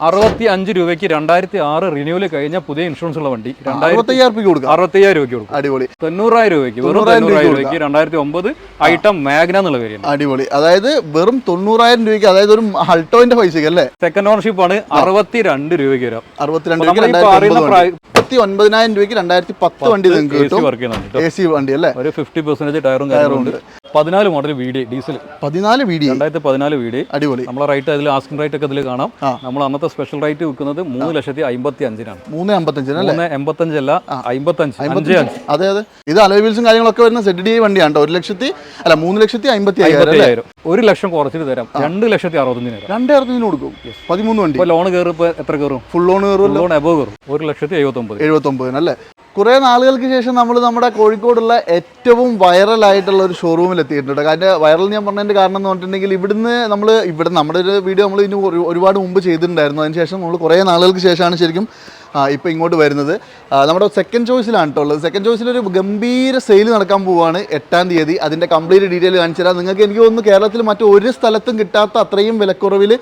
അറുപത്തി അഞ്ച് രൂപയ്ക്ക് രണ്ടായിരത്തി ആറ് റിന്യൂവൽ കഴിഞ്ഞ പുതിയ ഇൻഷുറൻസ് ഉള്ള വണ്ടി. രണ്ടായിരത്തി അറുപത്തയ്യായിരം രൂപയ്ക്ക് കൊടുക്കാം. അറുപത്തയ്യായിരം രൂപയ്ക്ക് കൊടുക്കും. അടിപൊളി. തൊണ്ണൂറായിരം രൂപയ്ക്ക് വെറും തൊണ്ണൂറായിരം രൂപയ്ക്ക് രണ്ടായിരത്തി ഒമ്പത് ഐറ്റം മാഗ്ന എന്നുള്ള വേരിയന്റ് അടിപൊളി. അതായത് വെറും തൊണ്ണൂറായിരം രൂപയ്ക്ക് അതായത് ഒരു ഹൾട്ടോന്റെ പൈസക്ക് അല്ലേ? സെക്കൻഡ് ഓണർഷിപ്പ് ആണ് അറുപത്തി രണ്ട് രൂപയ്ക്ക് വരാം. അറുപത്തിരണ്ട് മുപ്പത്തി ഒൻപതിനായിരം രൂപയ്ക്ക് രണ്ടായിരത്തി പത്ത് വണ്ടി നിങ്ങൾക്ക് എ സി കിട്ടും. എ വണ്ടി അല്ലേ? ഒരു ഫിഫ്റ്റി പെർസെന്റേജ് ടയറും കാര്യങ്ങളുണ്ട് പതിനാല് മോഡൽ വി ഡി ഡീസൽ പതിനാല് വീഡിയോ രണ്ടായിരത്തി പതിനാല് അടിപൊളി. നമ്മളെ റേറ്റ് അതിൽ ആസ്കിംഗ് റേറ്റ് ഒക്കെ ഇതിൽ കാണാം. നമ്മൾ അന്നത്തെ സ്പെഷ്യൽ റേറ്റ് വിൽക്കുന്നത് മൂന്ന് ലക്ഷത്തി അമ്പത്തി അഞ്ചിനാണ് മൂന്ന് അമ്പത്തഞ്ചിന് മൂന്ന് എൺപത്തഞ്ചല്ല അമ്പത്തഞ്ച് അഞ്ച് അഞ്ച്. അതെ അതെ. ഇത് കാര്യങ്ങളൊക്കെ വരുന്ന സെഡ് ഡി വണ്ടിയാണ്? ഒരു ലക്ഷത്തി അല്ല മൂന്ന് ലക്ഷത്തി അമ്പത്തി അയ്യായിരം ഒരു ലക്ഷം കുറച്ചിട്ട് തരാം. രണ്ട് ലക്ഷത്തി അറുപത്തഞ്ചിന് രണ്ടായിരത്തിന് കൊടുക്കും പതിമൂന്ന് വണ്ടി. ലോൺ കയറി എത്ര കയറും ഫുൾ ലോൺ കയറും ലോൺ എബോ കയറും ഒരു ലക്ഷത്തി എഴുപത്തി എഴുപത്തൊമ്പതിന്. അല്ലേ? കുറേ നാളുകൾക്ക് ശേഷം നമ്മൾ നമ്മുടെ കോഴിക്കോടുള്ള ഏറ്റവും വൈറലായിട്ടുള്ള ഒരു ഷോറൂമിൽ എത്തിയിട്ടുണ്ട് കാരണം വൈറൽ ഞാൻ പറഞ്ഞതിന്റെ കാരണം എന്ന് പറഞ്ഞിട്ടുണ്ടെങ്കിൽ ഇവിടുന്ന് നമ്മൾ ഇവിടെ നമ്മുടെ ഒരു വീഡിയോ നമ്മൾ ഇനി ഒരുപാട് മുമ്പ് ചെയ്തിട്ടുണ്ടായിരുന്നു. അതിന് ശേഷം നമ്മൾ കുറേ നാളുകൾക്ക് ശേഷമാണ് ശരിക്കും ഇപ്പോൾ ഇങ്ങോട്ട് വരുന്നത്. നമ്മുടെ സെക്കൻഡ് ചോയ്സിലാണ് കേട്ടോ ഉള്ളത്. സെക്കൻഡ് ചോയ്സിൽ ഒരു ഗംഭീര സെയിൽ നടക്കാൻ പോവുകയാണ് എട്ടാം തീയതി. അതിന്റെ കംപ്ലീറ്റ് ഡീറ്റെയിൽ കാണിച്ചു തരാം. നിങ്ങൾക്ക് എനിക്ക് തോന്നുന്നു കേരളത്തിൽ മറ്റൊരു സ്ഥലത്തും കിട്ടാത്ത അത്രയും വിലക്കുറവിൽ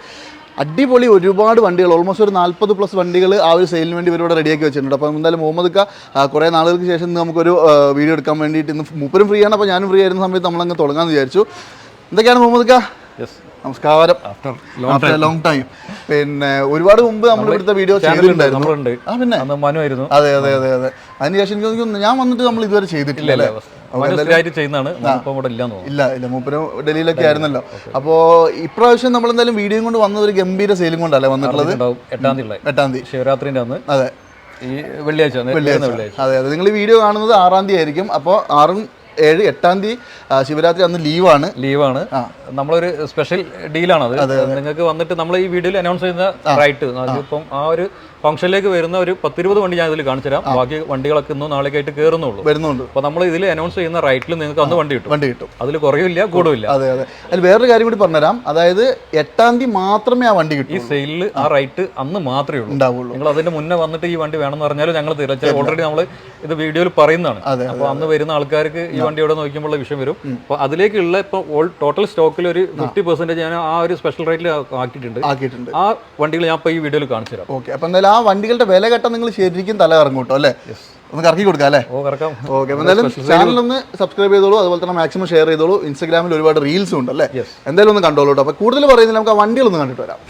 അടിപൊളി ഒരുപാട് വണ്ടികൾ ഓൾമോസ്റ്റ് ഒരു നാൽപ്പത് പ്ലസ് വണ്ടികൾ ആ ഒരു സെയിലിന് വേണ്ടി ഇവരിവിടെ റെഡിയാക്കി വെച്ചിട്ടുണ്ട്. അപ്പോൾ എന്തായാലും മുഹമ്മദ് ക കുറേ നാളുകൾക്ക് ശേഷം ഇന്ന് നമുക്കൊരു വീഡിയോ എടുക്കാൻ വേണ്ടിയിട്ട് ഇന്ന് മൂപ്പരും ഫ്രീ ആണ്. അപ്പോൾ ഞാനും ഫ്രീ ആയിരുന്ന സമയത്ത് നമ്മളങ്ങ് തുടങ്ങാമെന്ന് വിചാരിച്ചു. എന്തൊക്കെയാണ് മുഹമ്മദ് ക യെസ് നമസ്കാരം. ആഫ്റ്റർ ടൈം ലോങ് ടൈം പിന്നെ ഒരുപാട് മുമ്പ് നമ്മൾ ഇവിടുത്തെ വീഡിയോ ചെയ്തിട്ടുണ്ടായിരുന്നു. പിന്നെ. മനു ആയിരുന്നു. അതെ അതെ അതെ അതെ. അതിനുശേഷം എനിക്ക് ഞാൻ വന്നിട്ട് നമ്മൾ ഇതുവരെ ചെയ്തിട്ടില്ല അല്ലേ? ചെയ്യുന്നതാണ്. ഇല്ല ഇല്ല. മൂപ്പര് ഡൽഹിയിലൊക്കെ ആയിരുന്നല്ലോ. അപ്പോൾ ഇപ്രാവശ്യം നമ്മൾ എന്തായാലും വീഡിയോയും കൊണ്ട് വന്നത് ഒരു ഗംഭീര സെയിലും കൊണ്ടല്ലേ വന്നിട്ടുള്ളത്? എട്ടാം തീയതി എട്ടാം തീയതി. അന്ന്. അതെ. ഈ വെള്ളിയാഴ്ച അതെ അതെ. നിങ്ങൾ ഈ വീഡിയോ കാണുന്നത് ആറാം തീയതി ആയിരിക്കും. അപ്പോൾ ആറും ഏഴ് എട്ടാം തീയതി ശിവരാത്രി അന്ന് ലീവാണ്. ലീവാണ്. നമ്മളൊരു സ്പെഷ്യൽ ഡീലാണ് അത് നിങ്ങൾക്ക് വന്നിട്ട് നമ്മൾ ഈ വീഡിയോയിൽ അനൗൺസ് ചെയ്യുന്ന റൈറ്റ് ഇപ്പം ആ ഒരു ഫംഗ്ഷനിലേക്ക് വരുന്ന ഒരു പത്തിരുപത് വണ്ടി ഞാൻ ഇതിൽ കാണിച്ചു തരാം ബാക്കി വണ്ടികളൊക്കെ ഇന്നും നാളേക്കായിട്ട് കയറുന്നുള്ളൂ. വരുന്നുണ്ട്. അപ്പൊ നമ്മൾ ഇതിൽ അനൗൺസ് ചെയ്യുന്ന റൈറ്റിൽ നിങ്ങൾക്ക് അന്ന് വണ്ടി കിട്ടും. വണ്ടി കിട്ടും. അതിൽ കുറയില്ല കൂടുമില്ല അതെ അതെ. അതിൽ വേറൊരു കാര്യം കൂടി പറഞ്ഞുതരാം. അതായത് എട്ടാം തീയതി മാത്രമേ ആ വണ്ടി ഈ സെയിലിൽ സെയിലിൽ ആ റൈറ്റ് അന്ന് മാത്രമേ ഉള്ളൂ. ഉണ്ടാവുള്ളൂ. നിങ്ങൾ അതിന്റെ മുന്നേ വന്നിട്ട് ഈ വണ്ടി വേണമെന്ന് പറഞ്ഞാലും ഞങ്ങൾ ചില ഓൾറെഡി നമ്മൾ ഇത് വീഡിയോയിൽ പറയുന്നതാണ്. അപ്പൊ അപ്പോൾ അന്ന് വരുന്ന ആൾക്കാർക്ക് ഈ വണ്ടി ഇവിടെ നോക്കുമ്പോൾ വിഷയം വരും. അപ്പോൾ അതിലേക്കുള്ള ഇപ്പോൾ ഓൾ ടോട്ടൽ സ്റ്റോക്കിൽ ഒരു ഫിഫ്റ്റി പെർസെന്റേജ് ഞാൻ ആ ഒരു സ്പെഷ്യൽ റേറ്റിൽ ആക്കിയിട്ടുണ്ട്. ആക്കിയിട്ടുണ്ട്. ആ വണ്ടികൾ ഞാൻ ഇപ്പോൾ ഈ വീഡിയോയിൽ കാണിച്ചു തരാം ഓക്കെ. അപ്പൊ എന്തായാലും ആ വണ്ടികളുടെ വില കെട്ടാൻ നിങ്ങൾ ശരിക്കും തല കറങ്ങും കേട്ടോ അല്ലേ? ഒന്ന് കറക്കി കൊടുക്കാം അല്ലേ? ഓക്കെ എന്തായാലും ചാനൽ ഒന്ന് സബ്സ്ക്രൈബ് ചെയ്തോളൂ അതുപോലെ തന്നെ മാക്സിമം ഷെയർ ചെയ്തോളൂ. ഇൻസ്റ്റാഗ്രാമിൽ ഒരുപാട് റീൽസും ഉണ്ട് അല്ലേ? എന്തായാലും ഒന്ന് കണ്ടോളൂ കേട്ടോ. അപ്പോൾ കൂടുതൽ പറയുന്നില്ല നമുക്ക് ആ വണ്ടികളൊന്ന് കണ്ടിട്ട് വരാം.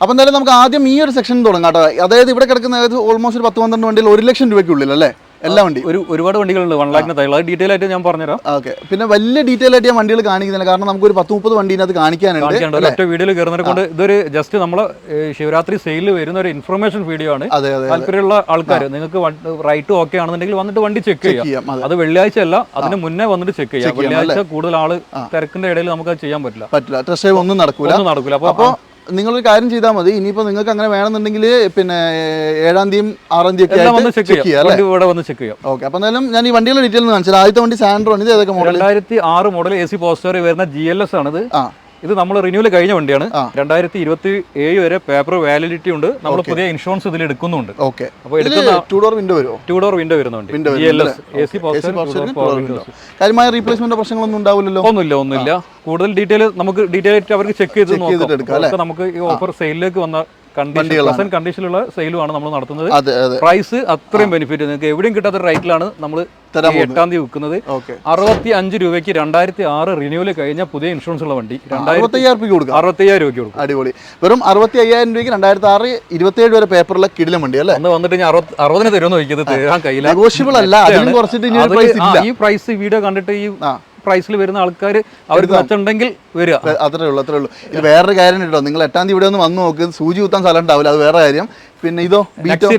അപ്പം എന്തായാലും നമുക്ക് ആദ്യം ഈ ഒരു സെക്ഷൻ തുടങ്ങാം കേട്ടോ. അതായത് ഇവിടെ കിടക്കുന്ന ഓൾമോസ്റ്റ് ഒരു പത്ത് പന്ത്രണ്ട് വണ്ടിയിൽ ഒരു ലക്ഷം രൂപയ്ക്കുള്ളിൽ അല്ലേ? എല്ലാ വണ്ടി ഒരു ഒരുപാട് വണ്ടികളുണ്ട്. വൺ ലാഖിന് അത് ഡീറ്റെയിൽ ആയിട്ട് ഞാൻ പറഞ്ഞുതരാം. ഓക്കെ. പിന്നെ വലിയ ഡീറ്റെയിൽ ആയിട്ട് ഞാൻ വണ്ടികൾ കാണിക്കുന്നില്ല. കാരണം നമുക്ക് ഒരു പത്ത് മുപ്പത് വണ്ടി അത് കാണിക്കാനുണ്ട്. ഒറ്റ വീഡിയോയിൽ കയറുന്നത് കൊണ്ട് ഇതൊരു ജസ്റ്റ് നമ്മളെ ഏഹ്, ശിവരാത്രി സെയിലിൽ വരുന്ന ഒരു ഇൻഫർമേഷൻ വീഡിയോ ആണ്. താല്പര്യമുള്ള ആൾക്കാർ നിങ്ങൾക്ക് റൈറ്റ് ഓക്കെ ആണെന്നുണ്ടെങ്കിൽ വന്നിട്ട് വണ്ടി ചെക്ക് ചെയ്യാം. അതെ. വെള്ളിയാഴ്ച അല്ല അതിന് മുന്നേ വന്നിട്ട് ചെക്ക് ചെയ്യാം. വെള്ളിയാഴ്ച കൂടുതൽ ആൾ തിരക്കിന്റെ ഇടയിൽ നമുക്ക് അത് ചെയ്യാൻ പറ്റില്ല. പറ്റില്ല. ടെസ്റ്റ് ഒന്നും നടക്കൂല. ഒന്നും നടക്കില്ല അപ്പൊ നിങ്ങളൊരു കാര്യം ചെയ്താൽ മതി. ഇനിയിപ്പോൾ നിങ്ങൾക്ക് അങ്ങനെ വേണമെന്നുണ്ടെങ്കിൽ പിന്നെ ഏഴാം തീയതി ആറാം തീയതി ഒക്കെ ചെക്ക് ചെയ്യാം. അല്ലേ? ഇവിടെ വന്ന് ചെക്ക് ചെയ്യാം. ഓക്കെ അപ്പോൾ എന്തായാലും ഞാൻ ഈ വണ്ടികളുടെ ഡീറ്റെയിൽ കാണിച്ചത് ആദ്യത്തെ വണ്ടി സാൻഡ്രോ ആണ്. ഇത് ഏതൊക്കെ മോഡൽ രണ്ടായിരത്തി ആറ് മോഡൽ എ സി പോസ്റ്റർ വരുന്ന ജി എൽ എസ് ആണ് ആ. ഇത് നമ്മൾ റിന്യൂവൽ കഴിഞ്ഞ വണ്ടിയാണ്. രണ്ടായിരത്തി ഇരുപത്തി ഏഴ് വരെ പേപ്പർ വാലിഡിറ്റി ഉണ്ട്. നമ്മൾ പുതിയ ഇൻഷുറൻസ് ഇതിൽ എടുക്കുന്നുണ്ട്. ഓക്കെ അപ്പോൾ എടുക്കുന്ന ടൂ ഡോർ വിൻഡോ വരുമോ ടു ഡോർ വിൻഡോ വരുന്ന വണ്ടി. Window G L S A C poster കാര്യമായ റീപ്ലേസ്മെന്റ് പ്രശ്നങ്ങളൊന്നും ഉണ്ടാവില്ലല്ലോ? ഒന്നുമില്ല ഒന്നുമില്ല. കൂടുതൽ ഡീറ്റെയിൽ നമുക്ക് ഡീറ്റെയിൽ ആയിട്ട് അവർക്ക് ചെക്ക് ചെയ്ത് നോക്കാം. നമുക്ക് ഈ ഓഫർ സെയിലിലേക്ക് വന്ന കണ്ടീഷൻ കണ്ടീഷനിലുള്ള സെയിലുമാണ് നമ്മൾ നടത്തുന്നത്. പ്രൈസ് അത്രയും ബെനിഫിറ്റ് നിങ്ങൾക്ക് എവിടെയും കിട്ടാത്ത റേറ്റിലാണ് നമ്മൾ എട്ടാം തീയതി വിൽക്കുന്നത്. അറുപത്തി അഞ്ച് രൂപയ്ക്ക് രണ്ടായിരത്തി ആറ് റിന്യൂവൽ കഴിഞ്ഞ പുതിയ ഇൻഷുറൻസ് ഉള്ള വണ്ടി. അറുപത്തയ്യായിരം രൂപയ്ക്ക് കൊടുക്കാം. അറുപത്തയ്യായിരം രൂപയ്ക്ക് കൊടുക്കും. അടിപൊളി. വെറും അറുപത്തി അയ്യായിരം രൂപയ്ക്ക് രണ്ടായിരത്തി ആറ് ഇരുപത്തേഴ് വരെ പേപ്പറിലെ കിടിലം വണ്ടി അല്ലേ? അന്ന് വന്നിട്ട് ഞാൻ അറുപത് അറുപതിന് തരുമെന്ന് ചോദിക്കുന്നത് തരാൻ കയ്യില്ല നെഗോഷ്യബിൾ അല്ല. അതിലും കുറച്ചിട്ട് ഈ പ്രൈസ് വീഡിയോ കണ്ടിട്ട് ഈ. പ്രൈസിൽ വരുന്ന ആൾക്കാർ അവർക്ക് മെച്ചുണ്ടെങ്കിൽ വരിക. അത്രേ ഉള്ളൂ അത്രേ ഉള്ളൂ. ഇത് വേറൊരു കാര്യം കേട്ടോ നിങ്ങൾ എട്ടാം തീയതി ഇവിടെ ഒന്ന് വന്ന് നോക്ക് സൂചി കുത്താൻ സ്ഥലം ഉണ്ടാവില്ല അത് വേറെ കാര്യം. പിന്നെ ഇതോ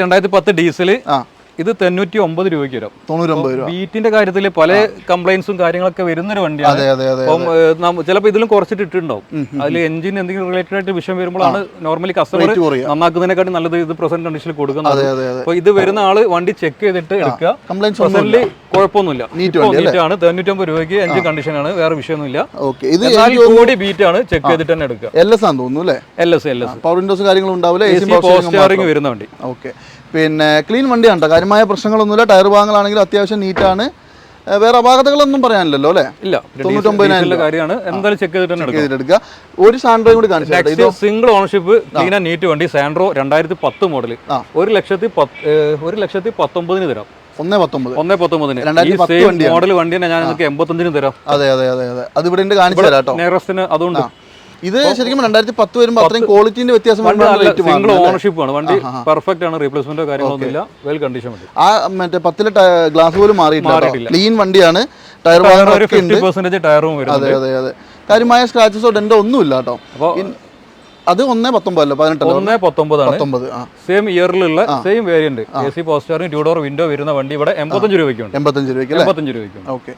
രണ്ടായിരത്തി പത്ത് ഡീസൽ ആ. ഇത് തൊണ്ണൂറ്റി ഒമ്പത് രൂപയ്ക്ക് വരും. തൊണ്ണൂറ്റൊമ്പത് രൂപ. ബീറ്റിന്റെ കാര്യത്തിൽ പല കംപ്ലൈൻസും കാര്യങ്ങളൊക്കെ വരുന്ന ഒരു വണ്ടിയാണ് അപ്പം ചിലപ്പോൾ ഇതിലും കുറച്ചിട്ട് ഇട്ടുണ്ടാവും അതിൽ എഞ്ചിൻ എന്തെങ്കിലും റിലേറ്റഡ് ആയിട്ട് വിഷയം വരുമ്പോഴാണ് നോർമലി കസ്റ്റമർ നന്നാക്കുന്നതിനെക്കാട്ടി നല്ലത് ഇത് പ്രസന്റ് കണ്ടീഷനിൽ കൊടുക്കുന്നത്. അപ്പൊ ഇത് വരുന്ന ആൾ വണ്ടി ചെക്ക് ചെയ്തിട്ട് എടുക്കുക. കുഴപ്പമൊന്നുമില്ല. ആണ്. തൊണ്ണൂറ്റൊമ്പത് രൂപയ്ക്ക് എഞ്ചിൻ കണ്ടീഷനാണ് വേറെ വിഷയമൊന്നുമില്ല. എന്നാൽ കൂടി ബീറ്റ് ആണ്. ചെക്ക് ചെയ്തിട്ട് തന്നെ എടുക്കുക. എൽ എസ് ആണെന്ന് തോന്നുന്നു അല്ലേ? L S L S power windows കാര്യങ്ങളും ഉണ്ടാവില്ല? വരുന്ന വണ്ടി. ഓക്കെ പിന്നെ ക്ലീൻ വണ്ടിയാണ് കേട്ടോ. കാര്യമായ പ്രശ്നങ്ങളൊന്നുമില്ല. ടയർ ഭാഗങ്ങളാണെങ്കിലും അത്യാവശ്യം നീറ്റാണ്. വേറെ അപാകതകളൊന്നും പറയാനില്ലല്ലോ അല്ലേ? ഇല്ല. തൊണ്ണൂറ്റൊമ്പതിനായിരം കാര്യമാണ്. എന്തായാലും ചെക്ക് ചെയ്തിട്ട് തന്നെ ഒരു സാൻഡ്രോ കൂടി കാണിച്ചു single ownership clean and neat വണ്ടി സാൻഡ്രോ രണ്ടായിരത്തി പത്ത് മോഡൽ. ഒരു ലക്ഷത്തി പത്ത് ഒരു ലക്ഷത്തി പത്തൊമ്പതിന് തരാം. ഒന്നേ പത്തൊമ്പത്. ഒന്നേ പത്തൊമ്പതിന്. മോഡൽ വണ്ടി തന്നെ ഞാൻ നിങ്ങൾക്ക് എൺപത്തഞ്ചിന് തരാം. അതെ അതെ അതെ അതെ. അത് ഇവിടെ കാണിച്ചു തരാം കേട്ടോ. നിയറസ്റ്റിന് അതുകൊണ്ട് ഇത് ശരിക്കും രണ്ടായിരത്തി പത്ത് വരുമ്പോൾ അത്രയും ക്വാളിറ്റിന്റെ വ്യത്യാസം സിംഗിൾ ഓണർഷിപ്പ് ആണ്. വണ്ടി പെർഫെക്റ്റ് ആണ് റീപ്ലേസ്മെന്റോ കാര്യങ്ങളൊന്നും ഇല്ല വെൽ കണ്ടീഷൻ വണ്ടി. ആ മറ്റേ പത്തിലെ ഗ്ലാസ് പോലും മാറിയിട്ടില്ല. ക്ലീൻ വണ്ടിയാണ്. ടയർ ഭാഗങ്ങളൊക്കെ ടയറും അതെ അതെ അതെ. കാര്യമായ സ്ക്രാച്ചസോ ഡെന്റോ ഒന്നുമില്ല കേട്ടോ. അത് ഒന്നേ പത്തൊമ്പതല്ലോ? പതിനെട്ടല്ലോ? ഒന്നേ പത്തൊമ്പതാണ്. സെയിം ഇയറിലുള്ള സെയിം വേരിയന്റ് എ സി പോസ്റ്റാറിന് ടൂ ഡോർ വിൻഡോ വരുന്ന വണ്ടി ഇവിടെ എൺപത്തഞ്ച് രൂപയ്ക്കുണ്ട്. എൺപത്തഞ്ച് രൂപയ്ക്ക് എൺപത്തഞ്ച് രൂപയ്ക്ക് ഓക്കെ